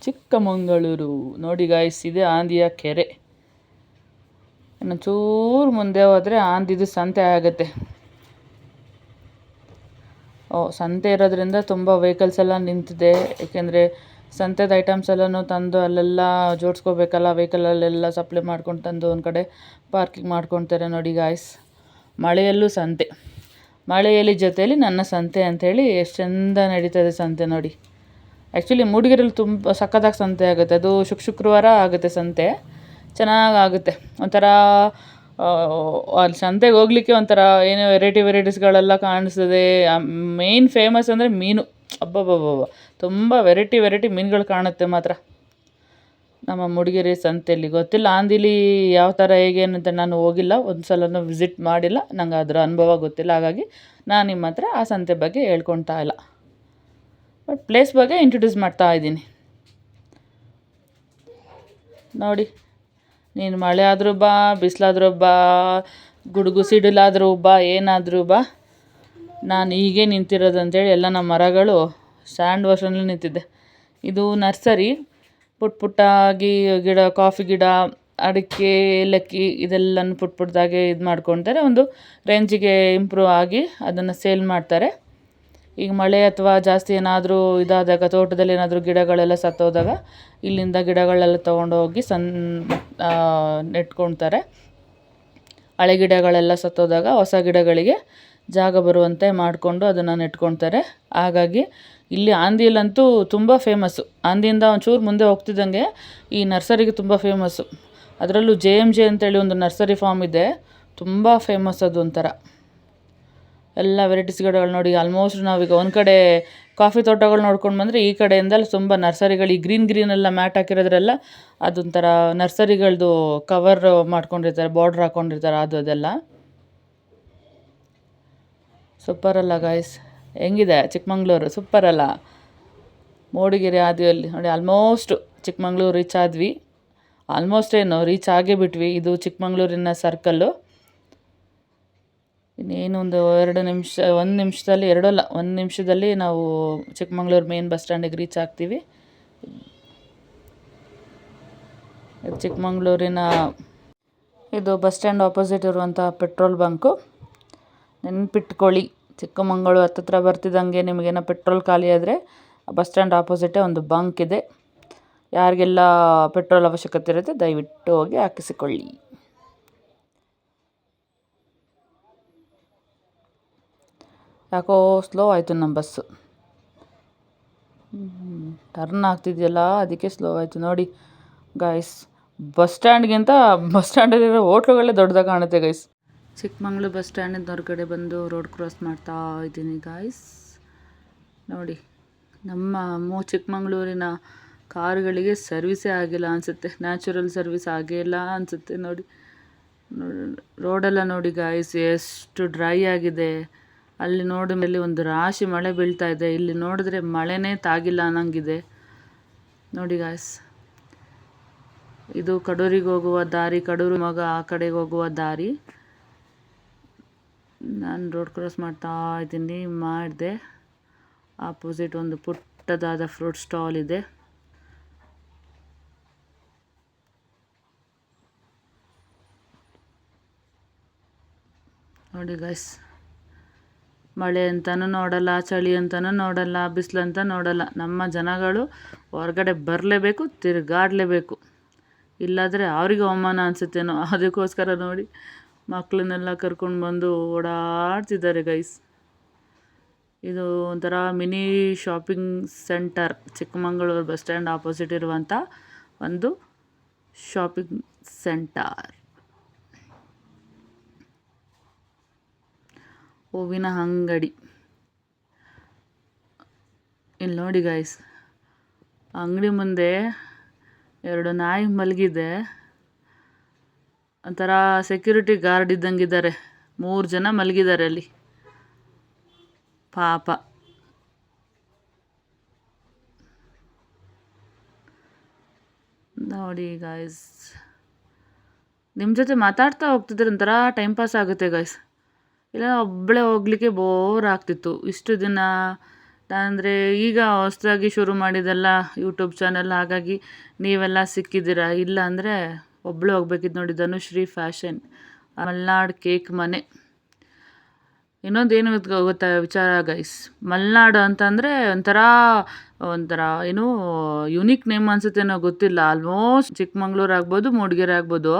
ಚಿಕ್ಕಮಗಳೂರು. ನೋಡಿ ಗಾಯ್ಸ್ ಇದೆ ಆಂದಿಯ ಕೆರೆ. ಇನ್ನು ಚೂರು ಮುಂದೆ ಹೋದರೆ ಆಂದಿದು ಸಂತೆ ಆಗುತ್ತೆ. ಓ, ಸಂತೆ ಇರೋದ್ರಿಂದ ತುಂಬ ವೆಹಿಕಲ್ಸ್ ಎಲ್ಲ ನಿಂತಿದೆ. ಏಕೆಂದರೆ ಸಂತೆದ ಐಟಮ್ಸ್ ಎಲ್ಲನೂ ತಂದು ಅಲ್ಲೆಲ್ಲ ಜೋಡಿಸ್ಕೋಬೇಕಲ್ಲ ವೆಹಿಕಲಲ್ಲೆಲ್ಲ ಸಪ್ಲೈ ಮಾಡ್ಕೊಂಡು ತಂದು ಒಂದು ಕಡೆ ಪಾರ್ಕಿಂಗ್ ಮಾಡ್ಕೊತಾರೆ ನೋಡಿ ಗಾಯ್ಸ್ ಮಳೆಯಲ್ಲೂ ಸಂತೆ. ಮಳೆಯಲ್ಲಿ ಜೊತೆಯಲ್ಲಿ ನನ್ನ ಸಂತೆ ಅಂಥೇಳಿ ಎಷ್ಟು ಚೆಂದ ನಡೀತದೆ ಸಂತೆ ನೋಡಿ. ಆ್ಯಕ್ಚುಲಿ ಮೂಡಿಗೆರೆಯಲ್ಲಿ ತುಂಬ ಸಕ್ಕತ್ತಾಗಿ ಸಂತೆ ಆಗುತ್ತೆ. ಅದು ಶುಕ್ ಶುಕ್ರವಾರ ಆಗುತ್ತೆ ಸಂತೆ. ಚೆನ್ನಾಗಿ ಆಗುತ್ತೆ ಒಂಥರ ಅಲ್ಲಿ ಸಂತೆಗೆ ಹೋಗ್ಲಿಕ್ಕೆ ಒಂಥರ ಏನೋ ವೆರೈಟಿ ವೆರೈಟೀಸ್ಗಳೆಲ್ಲ ಕಾಣಿಸ್ತದೆ. ಮೇಯ್ನ್ ಫೇಮಸ್ ಅಂದರೆ ಮೀನು. ಅಬ್ಬಬ್ಬಬ್ಬ ತುಂಬ ವೆರೈಟಿ ವೆರೈಟಿ ಮೀನುಗಳು ಕಾಣುತ್ತೆ ಮಾತ್ರ. ನಮ್ಮ ಮೂಡಿಗೆರೆ ಸಂತೆಯಲ್ಲಿ ಗೊತ್ತಿಲ್ಲ, ಆಂದಿಲಿ ಯಾವ ಥರ ಹೇಗೆ ಅಂತ ನಾನು ಹೋಗಿಲ್ಲ ಒಂದು ಸಲನೂ ವಿಸಿಟ್ ಮಾಡಿಲ್ಲ, ನಂಗೆ ಅದರ ಅನುಭವ ಗೊತ್ತಿಲ್ಲ, ಹಾಗಾಗಿ ನಾನು ನಿಮ್ಮ ಹತ್ರ ಆ ಸಂತೆ ಬಗ್ಗೆ ಹೇಳ್ಕೊಳ್ತಾ ಇಲ್ಲ. ಬಟ್ ಪ್ಲೇಸ್ ಬಗ್ಗೆ ಇಂಟ್ರೊಡ್ಯೂಸ್ ಮಾಡ್ತಾ ಇದ್ದೀನಿ. ನೋಡಿ, ನೀನು ಮಳೆ ಆದರೂ ಬಾ, ಬಿಸಿಲಾದ್ರೂ ಬಾ, ಗುಡುಗು ಸಿಡಿಲಾದರೂ ಬಾ, ಏನಾದರೂ ಬಾ. ನಾನು ಹೀಗೆ ನಿಂತಿರೋದು ಅಂತೇಳಿ ಎಲ್ಲ ನಮ್ಮ ಮರಗಳು ಸ್ಯಾಂಡ್ ವರ್ಷನಲ್ಲಿ ನಿಂತಿದ್ದೆ ಇದು ನರ್ಸರಿ. ಪುಟ್ಟ ಪುಟ್ಟಾಗಿ ಗಿಡ, ಕಾಫಿ ಗಿಡ, ಅಡಿಕೆ, ಏಲಕ್ಕಿ ಇದೆಲ್ಲನೂ ಪುಟ್ಟ ಪುಟ್ಟದಾಗೆ ಇದು ಮಾಡ್ಕೊತಾರೆ. ಒಂದು ರೇಂಜಿಗೆ ಇಂಪ್ರೂವ್ ಆಗಿ ಅದನ್ನು ಸೇಲ್ ಮಾಡ್ತಾರೆ. ಈಗ ಮಳೆ ಅಥವಾ ಜಾಸ್ತಿ ಏನಾದರೂ ಇದಾದಾಗ, ತೋಟದಲ್ಲಿ ಏನಾದರೂ ಗಿಡಗಳೆಲ್ಲ ಸತ್ತೋದಾಗ ಇಲ್ಲಿಂದ ಗಿಡಗಳೆಲ್ಲ ತೊಗೊಂಡೋಗಿ ಸನ್ ನೆಟ್ಕೊಳ್ತಾರೆ. ಹಳೆ ಗಿಡಗಳೆಲ್ಲ ಸತ್ತೋದಾಗ ಹೊಸ ಗಿಡಗಳಿಗೆ ಜಾಗ ಬರುವಂತೆ ಮಾಡಿಕೊಂಡು ಅದನ್ನು ನೆಟ್ಕೊಳ್ತಾರೆ. ಹಾಗಾಗಿ ಇಲ್ಲಿ ಆಂದಿಯಲ್ಲಂತೂ ತುಂಬ ಫೇಮಸ್ಸು ಆಂದಿಯಿಂದ ಒಂಚೂರು ಮುಂದೆ ಹೋಗ್ತಿದ್ದಂಗೆ ಈ ನರ್ಸರಿಗೆ ತುಂಬ ಫೇಮಸ್ಸು ಅದರಲ್ಲೂ ಜೆ ಎಂ ಜೆ ಅಂತೇಳಿ ಒಂದು ನರ್ಸರಿ ಫಾರ್ಮ್ ಇದೆ. ತುಂಬ ಫೇಮಸ್ ಅದು ಒಂಥರ. ಎಲ್ಲ ವೆರೈಟೀಸ್ ಗಿಡಗಳು ನೋಡಿ ಆಲ್ಮೋಸ್ಟ್ ನಾವೀಗ ಒಂದು ಕಡೆ ಕಾಫಿ ತೋಟಗಳು ನೋಡ್ಕೊಂಡು ಬಂದರೆ ಈ ಕಡೆಯಿಂದ ತುಂಬ ನರ್ಸರಿಗಳು, ಈ ಗ್ರೀನ್ ಗ್ರೀನ್ ಎಲ್ಲ ಮ್ಯಾಟ್ ಹಾಕಿರೋದ್ರೆಲ್ಲ ಅದೊಂಥರ ನರ್ಸರಿಗಳದ್ದು ಕವರ್ ಮಾಡ್ಕೊಂಡಿರ್ತಾರೆ ಬಾರ್ಡ್ರ್ ಹಾಕ್ಕೊಂಡಿರ್ತಾರೆ ಅದು ಅದೆಲ್ಲ. ಸೂಪರ್ ಅಲ್ಲ ಗಾಯ್ಸ್ ಹೆಂಗಿದೆ ಚಿಕ್ಕಮಂಗ್ಳೂರು? ಸೂಪರ್ ಅಲ್ಲ. ಮೂಡಿಗೆರೆ ಅಲ್ಲಿ ನೋಡಿ ಆಲ್ಮೋಸ್ಟ್ ಚಿಕ್ಕಮಂಗ್ಳೂರು ರೀಚ್ ಆದ್ವಿ. ಆಲ್ಮೋಸ್ಟ್ ಏನು ರೀಚ್ ಆಗೇ ಬಿಟ್ವಿ. ಇದು ಚಿಕ್ಕಮಂಗ್ಳೂರಿನ ಸರ್ಕಲ್ಲು ಇನ್ನೇನು ಒಂದು ಎರಡು ನಿಮಿಷ, ಒಂದು ನಿಮಿಷದಲ್ಲಿ ಎರಡಲ್ಲ ಒಂದು ನಿಮಿಷದಲ್ಲಿ ನಾವು ಚಿಕ್ಕಮಂಗ್ಳೂರು ಮೇನ್ ಬಸ್ ಸ್ಟ್ಯಾಂಡಿಗೆ ರೀಚ್ ಆಗ್ತೀವಿ. ಚಿಕ್ಕಮಂಗ್ಳೂರಿನ, ಇದು ಬಸ್ ಸ್ಟ್ಯಾಂಡ್ ಆಪೋಸಿಟ್ ಇರುವಂಥ ಪೆಟ್ರೋಲ್ ಬಂಕು ನೆನ್ಪಿಟ್ಕೊಳ್ಳಿ. ಚಿಕ್ಕಮಗಳೂರು ಹತ್ತತ್ರ ಬರ್ತಿದ್ದಂಗೆ ನಿಮಗೇನೋ ಪೆಟ್ರೋಲ್ ಖಾಲಿ ಆದರೆ ಬಸ್ ಸ್ಟ್ಯಾಂಡ್ ಆಪೋಸಿಟೇ ಒಂದು ಬಂಕ್ ಇದೆ. ಯಾರಿಗೆಲ್ಲ ಪೆಟ್ರೋಲ್ ಅವಶ್ಯಕತೆ ಇರುತ್ತೆ ದಯವಿಟ್ಟು ಹೋಗಿ ಹಾಕಿಸಿಕೊಳ್ಳಿ. ಯಾಕೋ ಸ್ಲೋ ಆಯಿತು ನಮ್ಮ ಬಸ್ಸು ಟರ್ನ್ ಆಗ್ತಿದೆಯಲ್ಲ, ಅದಕ್ಕೆ ಸ್ಲೋ ಆಯಿತು. ನೋಡಿ, ಗೈಸ್, ಬಸ್ ಸ್ಟ್ಯಾಂಡ್ಗಿಂತ ಬಸ್ ಸ್ಟ್ಯಾಂಡಲ್ಲಿರೋ ಹೋಟ್ಲುಗಳೇ ದೊಡ್ಡದಾಗಿ ಕಾಣುತ್ತೆ ಗೈಸ್. ಚಿಕ್ಕಮಂಗ್ಳೂರು ಬಸ್ ಸ್ಟ್ಯಾಂಡಿಂದ ಹೊರಗಡೆ ಬಂದು ರೋಡ್ ಕ್ರಾಸ್ ಮಾಡ್ತಾ ಇದ್ದೀನಿ ಗಾಯ್ಸ್ ನೋಡಿ, ನಮ್ಮ ಮೂ ಚಿಕ್ಕಮಂಗ್ಳೂರಿನ ಕಾರುಗಳಿಗೆ ಸರ್ವಿಸೇ ಆಗಿಲ್ಲ ಅನಿಸುತ್ತೆ. ನ್ಯಾಚುರಲ್ ಸರ್ವಿಸ್ ಆಗೇ ಇಲ್ಲ ಅನಿಸುತ್ತೆ ನೋಡಿ. ರೋಡೆಲ್ಲ ನೋಡಿ ಗಾಯ್ಸ್ ಎಷ್ಟು ಡ್ರೈ ಆಗಿದೆ. ಅಲ್ಲಿ ನೋಡಿದ ಮೇಲೆ ಒಂದು ರಾಶಿ ಮಳೆ ಬೀಳ್ತಾ ಇದೆ. ಇಲ್ಲಿ ನೋಡಿದ್ರೆ ಮಳೆನೇ ತಾಗಿಲ್ಲ ಅನ್ನಂಗಿದೆ. ನೋಡಿ ಗಾಯ್ಸ್ ಇದು ಕಡೂರಿಗೆ ಹೋಗುವ ದಾರಿ, ಕಡೂರು ಮಗ ಆ ಕಡೆಗೆ ಹೋಗುವ ದಾರಿ. ನಾನು ರೋಡ್ ಕ್ರಾಸ್ ಮಾಡ್ತಾ ಇದ್ದೀನಿ, ಮಾಡಿದೆ. ಆಪೋಸಿಟ್ ಒಂದು ಪುಟ್ಟದಾದ ಫ್ರೂಟ್ ಸ್ಟಾಲ್ ಇದೆ. ನೋಡಿ ಗೈಸ್ ಮಳೆ ಅಂತಲೂ ನೋಡಲ್ಲ, ಚಳಿ ಅಂತಲೂ ನೋಡಲ್ಲ, ಬಿಸಿಲು ಅಂತ ನೋಡಲ್ಲ. ನಮ್ಮ ಜನಗಳು ಹೊರಗಡೆ ಬರಲೇಬೇಕು, ತಿರುಗಾಡಲೇಬೇಕು. ಇಲ್ಲಾದರೆ ಅವರಿಗೆ ಅವಮಾನ ಅನಿಸುತ್ತೇನೋ, ಅದಕ್ಕೋಸ್ಕರ ನೋಡಿ. ಮಕ್ಕಳನ್ನೆಲ್ಲ ಕರ್ಕೊಂಡು ಬಂದು ಓಡಾಡ್ತಿದ್ದಾರೆ ಗೈಸ್ ಇದು ಒಂಥರ mini shopping centre Chikkamagaluru bus stand opposite ಇರುವಂಥ ಒಂದು ಶಾಪಿಂಗ್ ಸೆಂಟರ್ ಹೂವಿನ ಅಂಗಡಿ. ಇಲ್ಲಿ ನೋಡಿ ಗೈಸ್ ಅಂಗಡಿ ಮುಂದೆ ಎರಡು ನಾಯಿ ಮಲಗಿದೆ. ಒಂಥರ ಸೆಕ್ಯೂರಿಟಿ ಗಾರ್ಡ್ ಇದ್ದಂಗಿದ್ದಾರೆ. ಮೂರು ಜನ ಮಲಗಿದ್ದಾರೆ ಅಲ್ಲಿ. ಪಾಪ. ನೋಡಿ ಗಾಯ್ಸ್ ನಿಮ್ಮ ಜೊತೆ ಮಾತಾಡ್ತಾ ಹೋಗ್ತಿದ್ರೆ ಒಂಥರ ಟೈಮ್ ಪಾಸ್ ಆಗುತ್ತೆ ಗಾಯ್ಸ್ ಇಲ್ಲ ಒಬ್ಬಳೆ ಹೋಗ್ಲಿಕ್ಕೆ ಬೋರ್ ಆಗ್ತಿತ್ತು. ಇಷ್ಟು ದಿನ ಅಂದರೆ ಈಗ ಹೊಸದಾಗಿ ಶುರು ಮಾಡಿದೆಲ್ಲ ಯೂಟ್ಯೂಬ್ ಚಾನಲ್ ಹಾಗಾಗಿ ನೀವೆಲ್ಲ ಸಿಕ್ಕಿದ್ದೀರಾ? ಇಲ್ಲ ಅಂದರೆ ಒಬ್ಬಳೇ ಹೋಗ್ಬೇಕಿತ್ತು ನೋಡಿ ಧನುಶ್ರೀ ಫ್ಯಾಷನ್, ಮಲ್ನಾಡ್ ಕೇಕ್ ಮನೆ. ಇನ್ನೊಂದೇನು ಗೊತ್ತಾ ವಿಚಾರ ಗೈಸ್? ಮಲೆನಾಡು ಅಂತಂದರೆ ಒಂಥರ ಒಂಥರ ಏನು ಯುನೀಕ್ ನೇಮ್ ಅನ್ಸುತ್ತೇನೋ ಗೊತ್ತಿಲ್ಲ. ಆಲ್ಮೋಸ್ಟ್ ಚಿಕ್ಕಮಂಗ್ಳೂರು ಆಗ್ಬೋದು, ಮೂಡಿಗೆರೆ ಆಗ್ಬೋದು.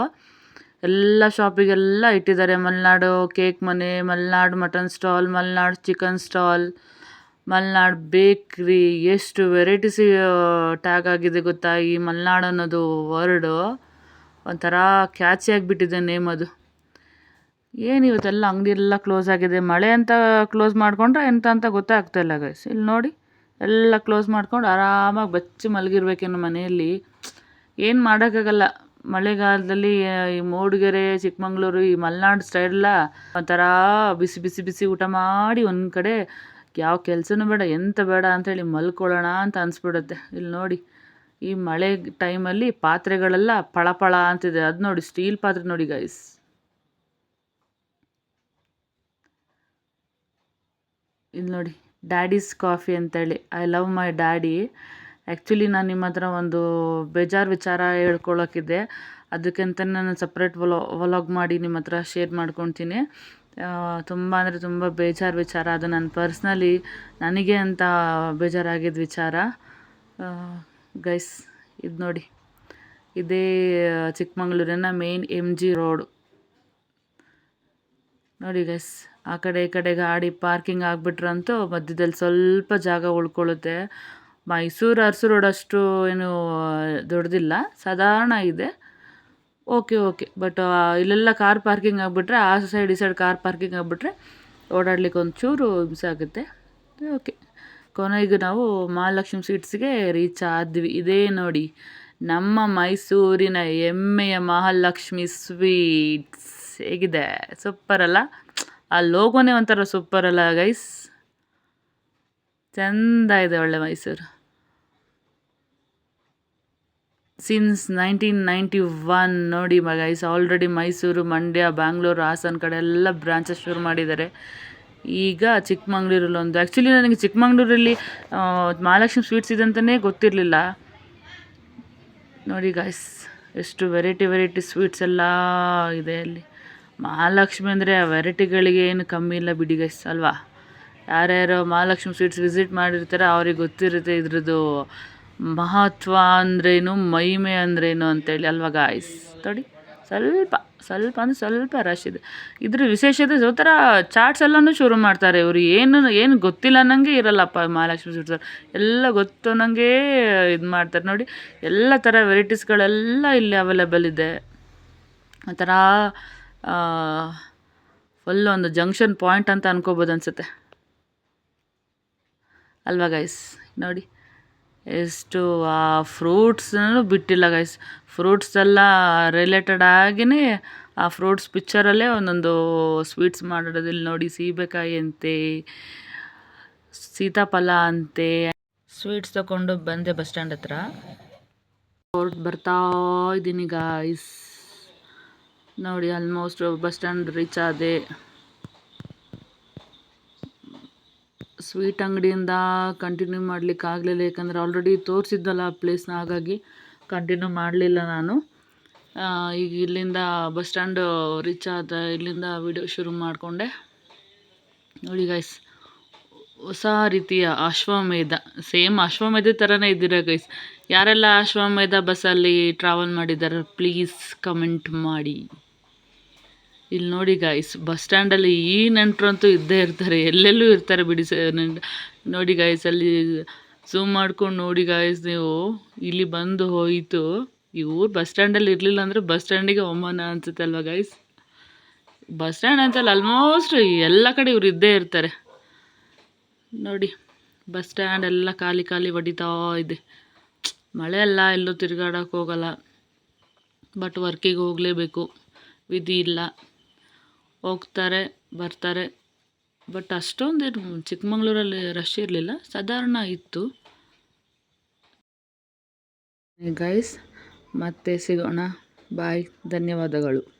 ಎಲ್ಲ ಶಾಪಿಗೆಲ್ಲ ಇಟ್ಟಿದ್ದಾರೆ ಮಲೆನಾಡು ಕೇಕ್ ಮನೆ, Malenadu mutton stall, Malenadu chicken stall, Malenadu bakery. ಎಷ್ಟು ವೆರೈಟೀಸ್ ಟ್ಯಾಗ್ ಆಗಿದೆ ಗೊತ್ತಾ ಈ ಮಲೆನಾಡು ಅನ್ನೋದು ವರ್ಡು. ಒಂಥರ ಕ್ಯಾಚಿ ಆಗಿಬಿಟ್ಟಿದೆ ನೇಮ್ ಅದು. ಏನು ಇವತ್ತೆಲ್ಲ ಅಂಗಡಿ ಎಲ್ಲ ಕ್ಲೋಸ್ ಆಗಿದೆ? ಮಳೆ ಅಂತ ಕ್ಲೋಸ್ ಮಾಡಿಕೊಂಡ್ರೆ ಎಂತ ಅಂತ ಗೊತ್ತಾಗ್ತಾ ಇಲ್ಲ ಗೈಸ್ ಇಲ್ಲಿ ನೋಡಿ, ಎಲ್ಲ ಕ್ಲೋಸ್ ಮಾಡ್ಕೊಂಡು ಆರಾಮಾಗಿ ಬಚ್ಚಿ ಮಲಗಿರ್ಬೇಕೇನು ಮನೆಯಲ್ಲಿ. ಏನು ಮಾಡೋಕ್ಕಾಗಲ್ಲ. ಮಳೆಗಾಲದಲ್ಲಿ ಈ ಮೂಡಿಗೆರೆ, ಚಿಕ್ಕಮಂಗ್ಳೂರು, ಈ ಮಲೆನಾಡು ಸ್ಟೈಲೆಲ್ಲ ಒಂಥರ ಬಿಸಿ ಬಿಸಿ ಬಿಸಿ ಊಟ ಮಾಡಿ ಒಂದು ಕಡೆ, ಯಾವ ಕೆಲಸನೂ ಬೇಡ, ಎಂತ ಬೇಡ ಅಂತೇಳಿ ಮಲ್ಕೊಳ್ಳೋಣ ಅಂತ ಅನಿಸ್ಬಿಡುತ್ತೆ. ಇಲ್ಲಿ ನೋಡಿ ಈ ಮಳೆ ಟೈಮಲ್ಲಿ ಪಾತ್ರೆಗಳೆಲ್ಲ ಪಳಪಳ ಅಂತಿದೆ. ಅದು ನೋಡಿ, ಸ್ಟೀಲ್ ಪಾತ್ರೆ ನೋಡಿ ಗೈಸ್ ಇಲ್ಲಿ ನೋಡಿ ಡ್ಯಾಡೀಸ್ ಕಾಫಿ ಅಂತೇಳಿ. I love my daddy actually ನಾನು ನಿಮ್ಮ ಹತ್ರ ಒಂದು ಬೇಜಾರು ವಿಚಾರ ಹೇಳ್ಕೊಳ್ಳೋಕ್ಕಿದೆ ಅದಕ್ಕಂತ ನಾನು ಸಪ್ರೇಟ್ ವಲೋ ವ್ಲಾಗ್ ಮಾಡಿ ನಿಮ್ಮ ಹತ್ರ ಶೇರ್ ಮಾಡ್ಕೊತೀನಿ. ತುಂಬ ಅಂದರೆ ತುಂಬ ಬೇಜಾರು ವಿಚಾರ. ಅದು ನನ್ನ ಪರ್ಸ್ನಲಿ ನನಗೆ ಅಂತ ಬೇಜಾರಾಗಿದ್ದ ವಿಚಾರ. ಗೈಸ್, ಇದು ನೋಡಿ. ಇದೇ ಚಿಕ್ಕಮಗಳೂರಿನ ಮೇನ್ ಎಂ ಜಿ ರೋಡು ನೋಡಿ ಗೈಸ್, ಆ ಕಡೆ ಈ ಕಡೆ ಗಾಡಿ ಪಾರ್ಕಿಂಗ್ ಆಗಿಬಿಟ್ರಂತೂ ಮಧ್ಯದಲ್ಲಿ ಸ್ವಲ್ಪ ಜಾಗ ಉಳ್ಕೊಳ್ಳುತ್ತೆ. ಮೈಸೂರು, ಅರಸು ರೋಡ್ ಅಷ್ಟು ಏನು ದೊಡ್ಡದಿಲ್ಲ, ಸಾಧಾರಣ ಇದೆ. Okay okay. ಬಟ್ ಇಲ್ಲೆಲ್ಲ ಕಾರ್ ಪಾರ್ಕಿಂಗ್ ಆಗಿಬಿಟ್ರೆ, ಆ ಸೈಡ್ ಈ ಸೈಡ್ ಕಾರ್ ಪಾರ್ಕಿಂಗ್ ಆಗಿಬಿಟ್ರೆ ಓಡಾಡ್ಲಿಕ್ಕೆ ಒಂಚೂರು ಹಿಂಸೆ ಆಗುತ್ತೆ. ಓಕೆ ಕೊನೆಗೆ ನಾವು ಮಹಾಲಕ್ಷ್ಮಿ ಸ್ವೀಟ್ಸ್ಗೆ ರೀಚ್ ಆದ್ವಿ. ಇದೇ ನೋಡಿ, ನಮ್ಮ ಮೈಸೂರಿನ ಹೆಮ್ಮೆಯ ಮಹಾಲಕ್ಷ್ಮಿ ಸ್ವೀಟ್ಸ್ ಹೇಗಿದೆ? ಸೂಪರ್ ಅಲ್ಲ? ಆ ಲೋಗೋನೇ ಒಂಥರ ಸೂಪರ್ ಅಲ್ಲ ಗೈಸ್ ಚೆಂದ ಇದೆ ಒಳ್ಳೆ Mysuru. Since nineteen ninety one ನೋಡಿ ಮಗೈಸ್ ಆಲ್ರೆಡಿ ಮೈಸೂರು, ಮಂಡ್ಯ, ಬ್ಯಾಂಗ್ಳೂರು, ಹಾಸನ ಕಡೆ ಎಲ್ಲ ಬ್ರಾಂಚಸ್ ಶುರು ಮಾಡಿದ್ದಾರೆ. ಈಗ ಚಿಕ್ಕಮಂಗ್ಳೂರಲ್ಲಿ ಒಂದು. ಆ್ಯಕ್ಚುಲಿ ನನಗೆ ಚಿಕ್ಕಮಂಗ್ಳೂರಲ್ಲಿ ಮಹಾಲಕ್ಷ್ಮಿ ಸ್ವೀಟ್ಸ್ ಇದೆ ಅಂತಲೇ ಗೊತ್ತಿರಲಿಲ್ಲ. ನೋಡಿ ಗಾಯ್ಸ್ ಎಷ್ಟು ವೆರೈಟಿ ವೆರೈಟಿ ಸ್ವೀಟ್ಸ್ ಎಲ್ಲ ಇದೆ ಅಲ್ಲಿ. ಮಹಾಲಕ್ಷ್ಮಿ ಅಂದರೆ ಆ ವೆರೈಟಿಗಳಿಗೆ ಏನು ಕಮ್ಮಿ ಇಲ್ಲ ಬಿಡಿ ಗೈಸ್ ಅಲ್ವಾ? ಯಾರ್ಯಾರು ಮಹಾಲಕ್ಷ್ಮಿ ಸ್ವೀಟ್ಸ್ ವಿಸಿಟ್ ಮಾಡಿರ್ತಾರೆ ಅವ್ರಿಗೆ ಗೊತ್ತಿರುತ್ತೆ ಇದ್ರದ್ದು ಮಹತ್ವ ಅಂದ್ರೇನು, ಮಹಿಮೆ ಅಂದ್ರೇನು ಅಂತೇಳಿ, ಅಲ್ವಾ ಗಾಯ್ಸ್ ನೋಡಿ, ಸ್ವಲ್ಪ ಸ್ವಲ್ಪ ಅಂದ್ರೆ ಸ್ವಲ್ಪ ರಶ್ ಇದೆ. ಇದ್ರ ವಿಶೇಷತೆ ಒಂಥರ ಚಾಟ್ಸ್ ಎಲ್ಲನೂ ಶುರು ಮಾಡ್ತಾರೆ ಇವರು. ಏನು ಏನು ಗೊತ್ತಿಲ್ಲ ಅನ್ನಂಗೆ ಇರಲ್ಲಪ್ಪ ಮಹಾಲಕ್ಷ್ಮಿ ಸ್ವೀಟ್ಸ್ ಎಲ್ಲ ಗೊತ್ತು ಅನ್ನಂಗೆ ಇದು ಮಾಡ್ತಾರೆ. ನೋಡಿ, ಎಲ್ಲ ಥರ ವೆರೈಟೀಸ್ಗಳೆಲ್ಲ ಇಲ್ಲಿ ಅವೈಲೇಬಲ್ ಇದೆ. ಒಂಥರ ಫುಲ್ ಒಂದು ಜಂಕ್ಷನ್ ಪಾಯಿಂಟ್ ಅಂತ ಅನ್ಕೋಬೋದು ಅನಿಸುತ್ತೆ. ಅಲ್ವಾ ಗೈಸ್ ನೋಡಿ. ಎಷ್ಟು, ಆ ಫ್ರೂಟ್ಸ್ನೂ ಬಿಟ್ಟಿಲ್ಲ ಗೈಸ್ ಫ್ರೂಟ್ಸ್ ಎಲ್ಲ ರಿಲೇಟೆಡ್ ಆಗಿನೇ, ಆ ಫ್ರೂಟ್ಸ್ ಪಿಕ್ಚರಲ್ಲೇ ಒಂದೊಂದು ಸ್ವೀಟ್ಸ್ ಮಾಡಿರೋದು ಇಲ್ಲಿ ನೋಡಿ, ಸೀಬೆಕಾಯಿ ಅಂತೆ, ಸೀತಾಫಲ ಅಂತೆ. ಸ್ವೀಟ್ಸ್ ತಗೊಂಡು ಬಂದೆ ಬಸ್ ಸ್ಟ್ಯಾಂಡ್ ಹತ್ರ. ಹೊರಟು ಬರ್ತಾ ಇದ್ದೀನಿ ಗಾಯ್ಸ್ ನೋಡಿ ಆಲ್ಮೋಸ್ಟ್ ಬಸ್ ಸ್ಟ್ಯಾಂಡ್ ರೀಚ್ ಆದೆ. ಸ್ವೀಟ್ ಅಂಗಡಿಯಿಂದ ಕಂಟಿನ್ಯೂ ಮಾಡ್ಲಿಕ್ಕೆ ಆಗಲಿಲ್ಲ, ಯಾಕಂದರೆ ಆಲ್ರೆಡಿ ತೋರಿಸಿದ್ದಲ್ಲ ಆ ಪ್ಲೇಸ್ನ ಹಾಗಾಗಿ ಕಂಟಿನ್ಯೂ ಮಾಡಲಿಲ್ಲ ನಾನು. ಈಗ ಇಲ್ಲಿಂದ ಬಸ್ ಸ್ಟ್ಯಾಂಡ್ ರೀಚ್ ಆದ ಇಲ್ಲಿಂದ ವಿಡಿಯೋ ಶುರು ಮಾಡಿಕೊಂಡೆ. ನೋಡಿ ಗೈಸ್ ಹೊಸ ರೀತಿಯ ಅಶ್ವಮೇಧ ಸೇಮ್ ಅಶ್ವಮೇಧ ಥರನೇ ಇದ್ದೀರಾ ಗೈಸ್ ಯಾರೆಲ್ಲ ಅಶ್ವಮೇಧ ಬಸ್ಸಲ್ಲಿ ಟ್ರಾವೆಲ್ ಮಾಡಿದ್ದಾರೆ ಪ್ಲೀಸ್ ಕಮೆಂಟ್ ಮಾಡಿ. ಇಲ್ಲಿ ನೋಡಿ ಗಾಯ್ಸ್ ಬಸ್ ಸ್ಟ್ಯಾಂಡಲ್ಲಿ ಈ ನೆಂಟರಂತೂ ಇದ್ದೇ ಇರ್ತಾರೆ, ಎಲ್ಲೆಲ್ಲೂ ಇರ್ತಾರೆ ಬಿಡಿ ಸ ನೋಡಿ ಗಾಯ್ಸ್ ಅಲ್ಲಿ ಝೂಮ್ ಮಾಡ್ಕೊಂಡು ನೋಡಿ ಗಾಯ್ಸ್ ನೀವು, ಇಲ್ಲಿ ಬಂದು ಹೋಯಿತು. ಇವ್ರು ಬಸ್ ಸ್ಟ್ಯಾಂಡಲ್ಲಿ ಇರಲಿಲ್ಲ ಅಂದರೆ ಬಸ್ ಸ್ಟ್ಯಾಂಡಿಗೆ ಒಮ್ಮನ ಅನ್ಸುತ್ತೆ ಅಲ್ವಾ ಗಾಯ್ಸ್ ಬಸ್ ಸ್ಟ್ಯಾಂಡ್ ಅಂತಲ್ಲ ಆಲ್ಮೋಸ್ಟ್ ಎಲ್ಲ ಕಡೆ ಇವ್ರು ಇದ್ದೇ ಇರ್ತಾರೆ. ನೋಡಿ ಬಸ್ ಸ್ಟ್ಯಾಂಡ್ ಎಲ್ಲ ಖಾಲಿ ಖಾಲಿ ಹೊಡಿತಾ ಇದೆ. ಮಳೆ ಅಲ್ಲ, ಎಲ್ಲೂ ತಿರ್ಗಾಡೋಕ್ಕೆ ಹೋಗಲ್ಲ. ಬಟ್ ವರ್ಕಿಗೆ ಹೋಗಲೇಬೇಕು. ವಿಧಿ ಇಲ್ಲ. ಹೋಗ್ತಾರೆ ಬರ್ತಾರೆ. ಬಟ್ ಅಷ್ಟೊಂದೇನು ಚಿಕ್ಕಮಂಗ್ಳೂರಲ್ಲಿ ರಶ್ ಇರಲಿಲ್ಲ. ಸಾಧಾರಣ ಇತ್ತು. ಗೈಸ್ ಮತ್ತೆ ಸಿಗೋಣ. ಬಾಯ್ ಧನ್ಯವಾದಗಳು.